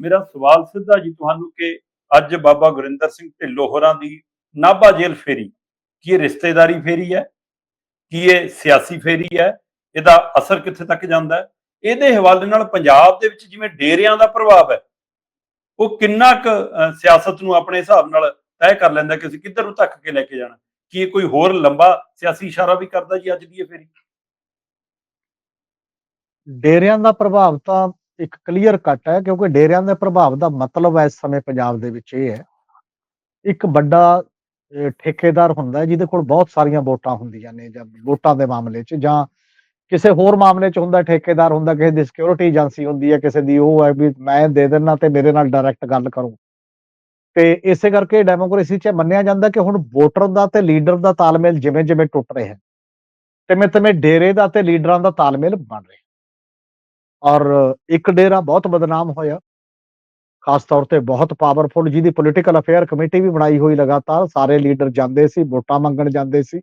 ਮੇਰਾ ਸਵਾਲ ਸਿੱਧਾ ਜੀ ਤੁਹਾਨੂੰ ਕਿ ਅੱਜ ਬਾਬਾ ਗੁਰਿੰਦਰ ਸਿੰਘ ਢਿੱਲੋਂ ਦੀ ਨਾਭਾ ਜੇਲ੍ਹ ਫੇਰੀ, ਕੀ ਇਹ ਰਿਸ਼ਤੇਦਾਰੀ ਫੇਰੀ ਹੈ? ਕੀ ਇਹ ਸਿਆਸੀ ਫੇਰੀ ਹੈ? ਇਹਦਾ ਅਸਰ ਕਿੱਥੇ ਤੱਕ ਜਾਂਦਾ ਹੈ? ਇਹਦੇ ਹਵਾਲੇ ਨਾਲ ਪੰਜਾਬ ਦੇ ਵਿੱਚ ਜਿਵੇਂ ਡੇਰਿਆਂ ਦਾ ਪ੍ਰਭਾਵ ਹੈ, ਉਹ ਕਿੰਨਾ ਕੁ ਸਿਆਸਤ ਨੂੰ ਆਪਣੇ ਹਿਸਾਬ ਨਾਲ ਤੈਅ ਕਰ ਲੈਂਦਾ ਕਿ ਅਸੀਂ ਕਿੱਧਰ ਨੂੰ ਧੱਕ ਕੇ ਲੈ ਕੇ ਜਾਣਾ? ਕੀ ਇਹ ਕੋਈ ਹੋਰ ਲੰਬਾ ਸਿਆਸੀ ਇਸ਼ਾਰਾ ਵੀ ਕਰਦਾ ਜੀ ਅੱਜ ਦੀ ਇਹ ਫੇਰੀ? ਡੇਰਿਆਂ ਦਾ ਪ੍ਰਭਾਵ ਤਾਂ ਇੱਕ ਕਲੀਅਰ ਕੱਟ ਹੈ, ਕਿਉਂਕਿ ਡੇਰਿਆਂ ਦੇ ਪ੍ਰਭਾਵ ਦਾ ਮਤਲਬ ਹੈ ਇਸ ਸਮੇਂ ਪੰਜਾਬ ਦੇ ਵਿੱਚ ਇਹ ਹੈ। ਇੱਕ ਵੱਡਾ ਠੇਕੇਦਾਰ ਹੁੰਦਾ ਜਿਹਦੇ ਕੋਲ ਬਹੁਤ ਸਾਰੀਆਂ ਵੋਟਾਂ ਹੁੰਦੀਆਂ ਨੇ ਜਾਂ ਵੋਟਾਂ ਦੇ ਮਾਮਲੇ 'ਚ ਜਾਂ ਕਿਸੇ ਹੋਰ ਮਾਮਲੇ 'ਚ ਹੁੰਦਾ, ਠੇਕੇਦਾਰ ਹੁੰਦਾ, ਕਿਸੇ ਦੀ ਸਿਕਿਉਰਿਟੀ ਏਜੰਸੀ ਹੁੰਦੀ ਹੈ, ਕਿਸੇ ਦੀ ਉਹ ਹੈ ਵੀ ਮੈਂ ਦੇ ਦੇਣਾ ਤੇ ਮੇਰੇ ਨਾਲ ਡਾਇਰੈਕਟ ਗੱਲ ਕਰੋ। ਤੇ ਇਸੇ ਕਰਕੇ ਡੈਮੋਕ੍ਰੇਸੀ 'ਚ ਇਹ ਮੰਨਿਆ ਜਾਂਦਾ ਕਿ ਹੁਣ ਵੋਟਰ ਦਾ ਤੇ ਲੀਡਰ ਦਾ ਤਾਲਮੇਲ ਜਿਵੇਂ ਜਿਵੇਂ ਟੁੱਟ ਰਿਹਾ ਹੈ ਤਿਵੇਂ ਤਿਵੇਂ ਡੇਰੇ ਦਾ ਤੇ ਲੀਡਰਾਂ ਦਾ ਤਾਲਮੇਲ ਬਣ ਰਿਹਾ ਔਰ ਇੱਕ ਡੇਰਾ ਬਹੁਤ ਬਦਨਾਮ ਹੋਇਆ। ਖਾਸ ਤੌਰ ਤੇ ਬਹੁਤ ਪਾਵਰਫੁਲ ਜਿਹਦੀ ਪੋਲੀਟੀਕਲ ਅਫੇਅਰ ਕਮੇਟੀ ਵੀ ਬਣਾਈ ਹੋਈ ਲਗਾਤਾਰ, ਸਾਰੇ ਲੀਡਰ ਜਾਂਦੇ ਸੀ, ਵੋਟਾਂ ਮੰਗਣ ਜਾਂਦੇ ਸੀ।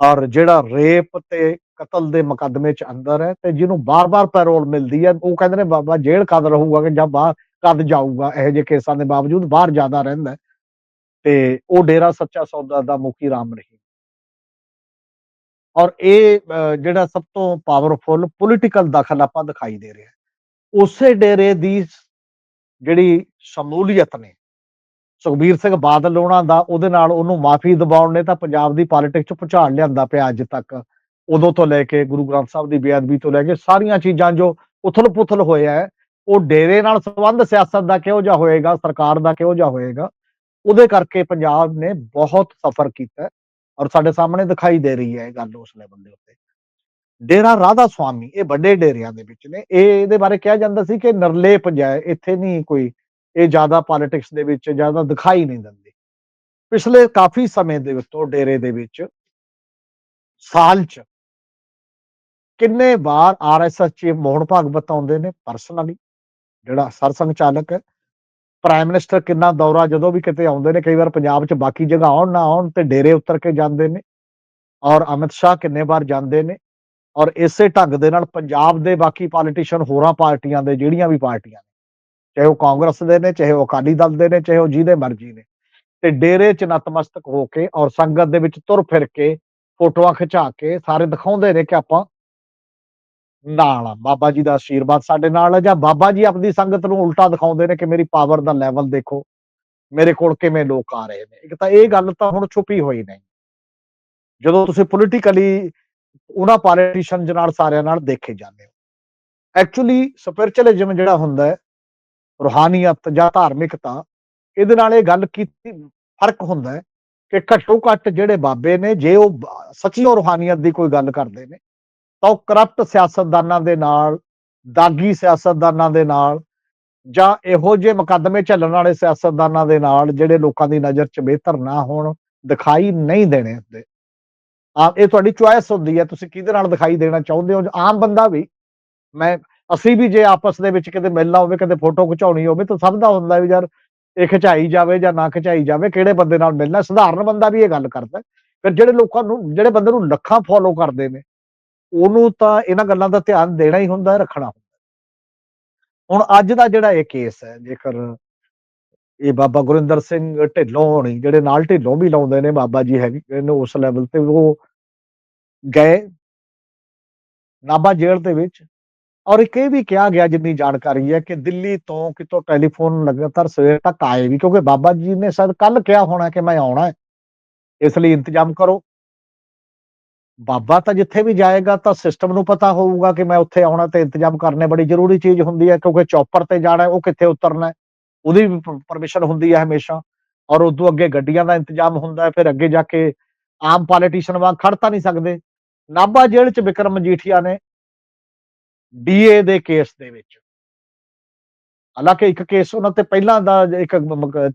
ਔਰ ਜਿਹੜਾ ਰੇਪ ਤੇ ਕਤਲ ਦੇ ਮੁਕੱਦਮੇ ਚ ਅੰਦਰ ਹੈ ਤੇ ਜਿਹਨੂੰ ਬਾਰ-ਬਾਰ ਪੈਰੋਲ ਮਿਲਦੀ ਹੈ, ਉਹ ਕਹਿੰਦੇ ਨੇ ਬਾਬਾ ਜੇਲ੍ਹ ਕਦ ਰਹੂਗਾ ਕਿ ਜਾਂ ਬਾਹਰ ਕਦ ਜਾਊਗਾ, ਇਹੋ ਜਿਹੇ ਕੇਸਾਂ ਦੇ ਬਾਵਜੂਦ ਬਾਹਰ ਜ਼ਿਆਦਾ ਰਹਿੰਦਾ ਤੇ ਉਹ ਡੇਰਾ ਸੱਚਾ ਸੌਦਾ ਦਾ ਮੁਖੀ ਰਾਮ ਰਹੀ ਔਰ ਇਹ ਜਿਹੜਾ ਸਭ ਤੋਂ ਪਾਵਰਫੁਲ ਪੋਲੀਟੀਕਲ ਦਖਲ ਆਪਾਂ ਦਿਖਾਈ ਦੇ ਰਿਹਾ ਉਸੇ ਡੇਰੇ ਦੀ ਜਿਹੜੀ ਸ਼ਮੂਲੀਅਤ ਨੇ, ਸੁਖਬੀਰ ਸਿੰਘ ਬਾਦਲ ਉਹਨਾਂ ਦਾ, ਉਹਦੇ ਨਾਲ ਉਹਨੂੰ ਮਾਫੀ ਦਿਵਾਉਣ ਨੇ, ਤਾਂ ਪੰਜਾਬ ਦੀ ਪੋਲਿਟਿਕਸ ਚ ਭੁਚਾਲ ਲਿਆਂਦਾ ਪਿਆ ਅੱਜ ਤੱਕ। ਉਦੋਂ ਤੋਂ ਲੈ ਕੇ ਗੁਰੂ ਗ੍ਰੰਥ ਸਾਹਿਬ ਦੀ ਬੇਅਦਬੀ ਤੋਂ ਲੈ ਕੇ ਸਾਰੀਆਂ ਚੀਜ਼ਾਂ ਜੋ ਉਥਲ-ਪੁਥਲ ਹੋਇਆ ਹੈ, ਉਹ ਡੇਰੇ ਨਾਲ ਸੰਬੰਧ ਸਿਆਸਤ ਦਾ ਕਿਹੋ ਜਿਹਾ ਹੋਏਗਾ, ਸਰਕਾਰ ਦਾ ਕਿਹੋ ਜਿਹਾ ਹੋਏਗਾ, ਉਹਦੇ ਕਰਕੇ ਪੰਜਾਬ ਨੇ ਬਹੁਤ ਸਫਰ ਕੀਤਾ। ਔਰ ਸਾਡੇ ਸਾਹਮਣੇ ਦਿਖਾਈ ਦੇ ਰਹੀ ਹੈ ਇਹ ਗੱਲ ਉਸ ਲੈਵਲ ਦੇ ਉੱਤੇ। ਡੇਰਾ ਰਾਧਾ ਸੁਆਮੀ, ਇਹ ਵੱਡੇ ਡੇਰਿਆਂ ਦੇ ਵਿੱਚ ਨੇ। ਇਹ ਇਹਦੇ ਬਾਰੇ ਕਿਹਾ ਜਾਂਦਾ ਸੀ ਕਿ ਨਰਲੇ ਜਾਏ ਇੱਥੇ ਨਹੀਂ ਕੋਈ, ਇਹ ਜ਼ਿਆਦਾ ਪੋਲਿਟਿਕਸ ਦੇ ਵਿੱਚ ਜ਼ਿਆਦਾ ਦਿਖਾਈ ਨਹੀਂ ਦਿੰਦੇ। ਪਿਛਲੇ ਕਾਫੀ ਸਮੇਂ ਦੇ ਵਿੱਚੋਂ ਡੇਰੇ ਦੇ ਵਿੱਚ ਸਾਲ ਚ ਕਿੰਨੇ ਵਾਰ ਆਰਐਸਐਸ ਚੀਫ ਮੋਹਨ ਭਾਗਵਤ ਆਉਂਦੇ ਨੇ ਪਰਸਨਲੀ ਜਿਹੜਾ ਸਰਸੰਘ ਚਾਲਕ ਹੈ। ਪ੍ਰਾਈਮ ਮਿਨਿਸਟਰ ਕਿੰਨਾ ਦੌਰਾ, ਜਦੋਂ ਵੀ ਕਿਤੇ ਆਉਂਦੇ ਨੇ, ਕਈ ਵਾਰ ਪੰਜਾਬ ਚ ਬਾਕੀ ਜਗ੍ਹਾ ਆਉਣ ਨਾ ਆਉਣ ਤੇ ਡੇਰੇ ਉਤਰ ਕੇ ਜਾਂਦੇ ਨੇ ਔਰ ਅਮਿਤ ਸ਼ਾਹ ਕਿੰਨੇ ਵਾਰ ਜਾਂਦੇ ਨੇ ਔਰ ਇਸੇ ਢੰਗ ਦੇ ਨਾਲ ਪੰਜਾਬ ਦੇ ਬਾਕੀ ਪੋਲੀਟੀਸ਼ੀਅਨ ਹੋਰਾਂ ਪਾਰਟੀਆਂ ਦੇ ਜਿਹੜੀਆਂ ਵੀ ਪਾਰਟੀਆਂ ਨੇ, ਚਾਹੇ ਉਹ ਕਾਂਗਰਸ ਦੇ ਨੇ, ਚਾਹੇ ਉਹ ਅਕਾਲੀ ਦਲ ਦੇ ਨੇ, ਚਾਹੇ ਉਹ ਜਿਹਦੇ ਮਰਜ਼ੀ ਨੇ, ਤੇ ਡੇਰੇ ਚ ਨਤਮਸਤਕ ਹੋ ਕੇ ਔਰ ਸੰਗਤ ਦੇ ਵਿੱਚ ਤੁਰ ਫਿਰ ਕੇ ਫੋਟੋਆਂ ਖਿਚਾ ਕੇ ਸਾਰੇ ਦਿਖਾਉਂਦੇ ਨੇ ਕਿ ਆਪਾਂ ਨਾਲ ਆ, ਬਾਬਾ ਜੀ ਦਾ ਆਸ਼ੀਰਵਾਦ ਸਾਡੇ ਨਾਲ ਹੈ ਜਾਂ ਬਾਬਾ ਜੀ ਆਪਣੀ ਸੰਗਤ ਨੂੰ ਉਲਟਾ ਦਿਖਾਉਂਦੇ ਨੇ ਕਿ ਮੇਰੀ ਪਾਵਰ ਦਾ ਲੈਵਲ ਦੇਖੋ, ਮੇਰੇ ਕੋਲ ਕਿਵੇਂ ਲੋਕ ਆ ਰਹੇ ਨੇ। ਇੱਕ ਤਾਂ ਇਹ ਗੱਲ ਤਾਂ ਹੁਣ ਛੁਪੀ ਹੋਈ ਨਹੀਂ। ਜਦੋਂ ਤੁਸੀਂ ਪੋਲੀਟੀਕਲੀ ਉਹਨਾਂ ਪੋਲੀਟੀਸ਼ੀਅਨ ਨਾਲ ਸਾਰਿਆਂ ਨਾਲ ਦੇਖੇ ਜਾਂਦੇ ਹੋ। ਐਕਚੁਅਲੀ ਸਪਿਰਚੁਅਲਿਜ਼ਮ ਜਿਹੜਾ ਹੁੰਦਾ ਹੈ, ਰੂਹਾਨੀਅਤ ਜਾਂ ਧਾਰਮਿਕਤਾ, ਇਹਦੇ ਨਾਲ ਇਹ ਗੱਲ ਕੀਤੀ, ਫ਼ਰਕ ਹੁੰਦਾ ਹੈ ਕਿ ਘੱਟੋ ਘੱਟ ਜਿਹੜੇ ਬਾਬੇ ਨੇ, ਜੇ ਉਹ ਸੱਚੀ ਰੂਹਾਨੀਅਤ ਦੀ ਕੋਈ ਗੱਲ ਕਰਦੇ ਨੇ ਤਾਂ ਉਹ ਕਰਪਟ ਸਿਆਸਤਦਾਨਾਂ ਦੇ ਨਾਲ, ਦਾਗੀ ਸਿਆਸਤਦਾਨਾਂ ਦੇ ਨਾਲ ਜਾਂ ਇਹੋ ਜਿਹੇ ਮੁਕੱਦਮੇ ਚੱਲਣ ਵਾਲੇ ਸਿਆਸਤਦਾਨਾਂ ਦੇ ਨਾਲ ਜਿਹੜੇ ਲੋਕਾਂ ਦੀ ਨਜ਼ਰ 'ਚ ਬਿਹਤਰ ਨਾ ਹੋਣ, ਦਿਖਾਈ ਨਹੀਂ ਦੇਣੇ ਹੁੰਦੇ। ਆ ਇਹ ਤੁਹਾਡੀ ਚੁਆਇਸ ਹੁੰਦੀ ਹੈ, ਤੁਸੀਂ ਕਿਹਦੇ ਨਾਲ ਦਿਖਾਈ ਦੇਣਾ ਚਾਹੁੰਦੇ ਹੋ? ਆਮ ਬੰਦਾ ਵੀ। ਮੈਂ, ਅਸੀਂ ਵੀ ਜੇ ਆਪਸ ਦੇ ਵਿੱਚ ਕਿਤੇ ਮਿਲਣਾ ਹੋਵੇ, ਕਿਤੇ ਫੋਟੋ ਖਿਚਾਉਣੀ ਹੋਵੇ, ਤਾਂ ਸਭ ਦਾ ਹੁੰਦਾ ਵੀ ਯਾਰ ਇਹ ਖਿਚਾਈ ਜਾਵੇ ਜਾਂ ਨਾ ਖਿਚਾਈ ਜਾਵੇ, ਕਿਹੜੇ ਬੰਦੇ ਨਾਲ ਮਿਲਣਾ? ਸਧਾਰਨ ਬੰਦਾ ਵੀ ਇਹ ਗੱਲ ਕਰਦਾ। ਫਿਰ ਜਿਹੜੇ ਲੋਕਾਂ ਨੂੰ, ਜਿਹੜੇ ਬੰਦੇ ਨੂੰ ਲੱਖਾਂ ਫੋਲੋ ਕਰਦੇ ਨੇ ਉਹਨੂੰ ਤਾਂ ਇਹਨਾਂ ਗੱਲਾਂ ਦਾ ਧਿਆਨ ਦੇਣਾ ਹੀ ਹੁੰਦਾ, ਰੱਖਣਾ ਹੁੰਦਾ। ਹੁਣ ਅੱਜ ਦਾ ਜਿਹੜਾ ਇਹ ਕੇਸ ਹੈ, ਜੇਕਰ ਇਹ ਬਾਬਾ ਗੁਰਿੰਦਰ ਸਿੰਘ ਢਿੱਲੋਂ ਹੋਣੀ, ਜਿਹੜੇ ਨਾਲ ਢਿੱਲੋਂ ਵੀ ਲਾਉਂਦੇ ਨੇ ਬਾਬਾ ਜੀ ਹੈਗੇ ਨੇ ਉਸ ਲੈਵਲ ਤੇ ਉਹ ਗਏ ਨਾਭਾ ਜੇਲ੍ਹ ਦੇ ਵਿੱਚ ਔਰ ਇੱਕ ਇਹ ਵੀ ਕਿਹਾ ਗਿਆ, ਜਿੰਨੀ ਜਾਣਕਾਰੀ ਹੈ ਕਿ ਦਿੱਲੀ ਤੋਂ ਕਿਤੋਂ ਟੈਲੀਫੋਨ ਲਗਾਤਾਰ ਸਵੇਰ ਤੱਕ ਆਏ ਵੀ, ਕਿਉਂਕਿ ਬਾਬਾ ਜੀ ਨੇ ਸ਼ਾਇਦ ਕੱਲ ਕਿਹਾ ਹੋਣਾ ਕਿ ਮੈਂ ਆਉਣਾ ਹੈ। ਇਸ ਲਈ ਇੰਤਜ਼ਾਮ ਕਰੋ। ਬਾਬਾ ਤਾਂ ਜਿੱਥੇ ਵੀ ਜਾਏਗਾ ਤਾਂ ਸਿਸਟਮ ਨੂੰ ਪਤਾ ਹੋਊਗਾ ਕਿ ਮੈਂ ਉੱਥੇ ਆਉਣਾ ਤੇ ਇੰਤਜ਼ਾਮ ਕਰਨੇ ਬੜੀ ਜ਼ਰੂਰੀ ਚੀਜ਼ ਹੁੰਦੀ ਹੈ ਕਿਉਂਕਿ ਚੌਪਰ ਤੇ ਜਾਣਾ ਉਹ ਕਿੱਥੇ ਉਤਰਨਾ ਉਹਦੀ ਵੀ ਪਰਮਿਸ਼ਨ ਹੁੰਦੀ ਹੈ ਹਮੇਸ਼ਾ। ਔਰ ਉਦੋਂ ਅੱਗੇ ਗੱਡੀਆਂ ਦਾ ਇੰਤਜ਼ਾਮ ਹੁੰਦਾ ਹੈ, ਫਿਰ ਅੱਗੇ ਜਾ ਕੇ ਆਮ ਪੋਲੀਟੀਸ਼ੀਅਨ ਵਾਂਗ ਖੜ ਤਾਂ ਨਹੀਂ ਸਕਦੇ। ਨਾਭਾ ਜੇਲ੍ਹ ਚ ਵਿਕਰਮ ਮਜੀਠੀਆ ਨੇ ਡੀਏ ਦੇ ਕੇਸ ਦੇ ਵਿੱਚ। ਹਾਲਾਂਕਿ ਇੱਕ ਕੇਸ ਉਹਨਾਂ ਤੇ ਪਹਿਲਾਂ ਦਾ ਇੱਕ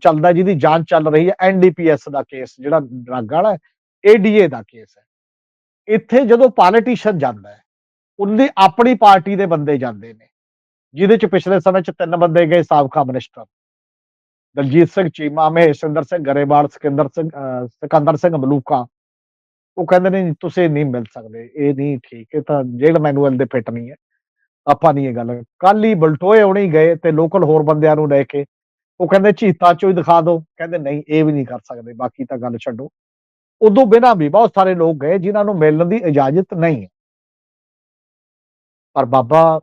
ਚੱਲਦਾ ਜਿਹਦੀ ਜਾਂਚ ਚੱਲ ਰਹੀ ਹੈ ਐਨਡੀਪੀਐਸ ਦਾ ਕੇਸ, ਜਿਹੜਾ ਡਰੱਗ ਵਾਲਾ ਇਹ ਡੀਏ ਦਾ ਕੇਸ ਹੈ। ਇੱਥੇ ਜਦੋਂ ਪੋਲੀਟੀਸ਼ੀਅਨ ਜਾਂਦਾ ਹੈ ਉਹਦੀ ਆਪਣੀ ਪਾਰਟੀ ਦੇ ਬੰਦੇ ਜਾਂਦੇ ਨੇ, ਜਿਹਦੇ ਚ ਪਿਛਲੇ ਸਮੇਂ ਚ ਤਿੰਨ ਬੰਦੇ ਗਏ ਸਾਬਕਾ ਮਿਨਿਸਟਰ ਦਲਜੀਤ ਸਿੰਘ, ਚੀਮਾ ਮਹੇਸ਼ਿੰਦਰ ਸਿੰਘ, ਗਰੇਵਾਲ, ਸਿਕੰਦਰ ਸਿੰਘ ਸਿਕੰਦਰ ਸਿੰਘ, ਮਲੂਕਾ। ਉਹ ਕਹਿੰਦੇ ਨੇ, ਤੁਸੀਂ ਨਹੀਂ ਮਿਲ ਸਕਦੇ, ਇਹ ਨਹੀਂ ਠੀਕ, ਇਹ ਤਾਂ ਜੇਲ੍ਹ ਮੈਨੂਅਲ ਦੇ ਫਿੱਟ ਨਹੀਂ ਹੈ। ਆਪਾਂ ਨਹੀਂ ਇਹ ਗੱਲ ਕੱਲ ਹੀ ਬਲਟੋਏ ਹੋਣੀ ਗਏ ਤੇ ਲੋਕਲ ਹੋਰ ਬੰਦਿਆਂ ਨੂੰ ਲੈ ਕੇ, ਉਹ ਕਹਿੰਦੇ, ਝੀਤਾ ਚੋਂ ਹੀ ਦਿਖਾ ਦਿਓ। ਕਹਿੰਦੇ, ਨਹੀਂ, ਇਹ ਵੀ ਨਹੀਂ ਕਰ ਸਕਦੇ, ਬਾਕੀ ਤਾਂ ਗੱਲ ਛੱਡੋ। ਉਦੋਂ ਬਿਨਾਂ ਵੀ ਬਹੁਤ ਸਾਰੇ ਲੋਕ ਗਏ ਜਿਨ੍ਹਾਂ ਨੂੰ ਮਿਲਣ ਦੀ ਇਜਾਜ਼ਤ ਨਹੀਂ ਹੈ। ਪਰ ਬਾਬਾ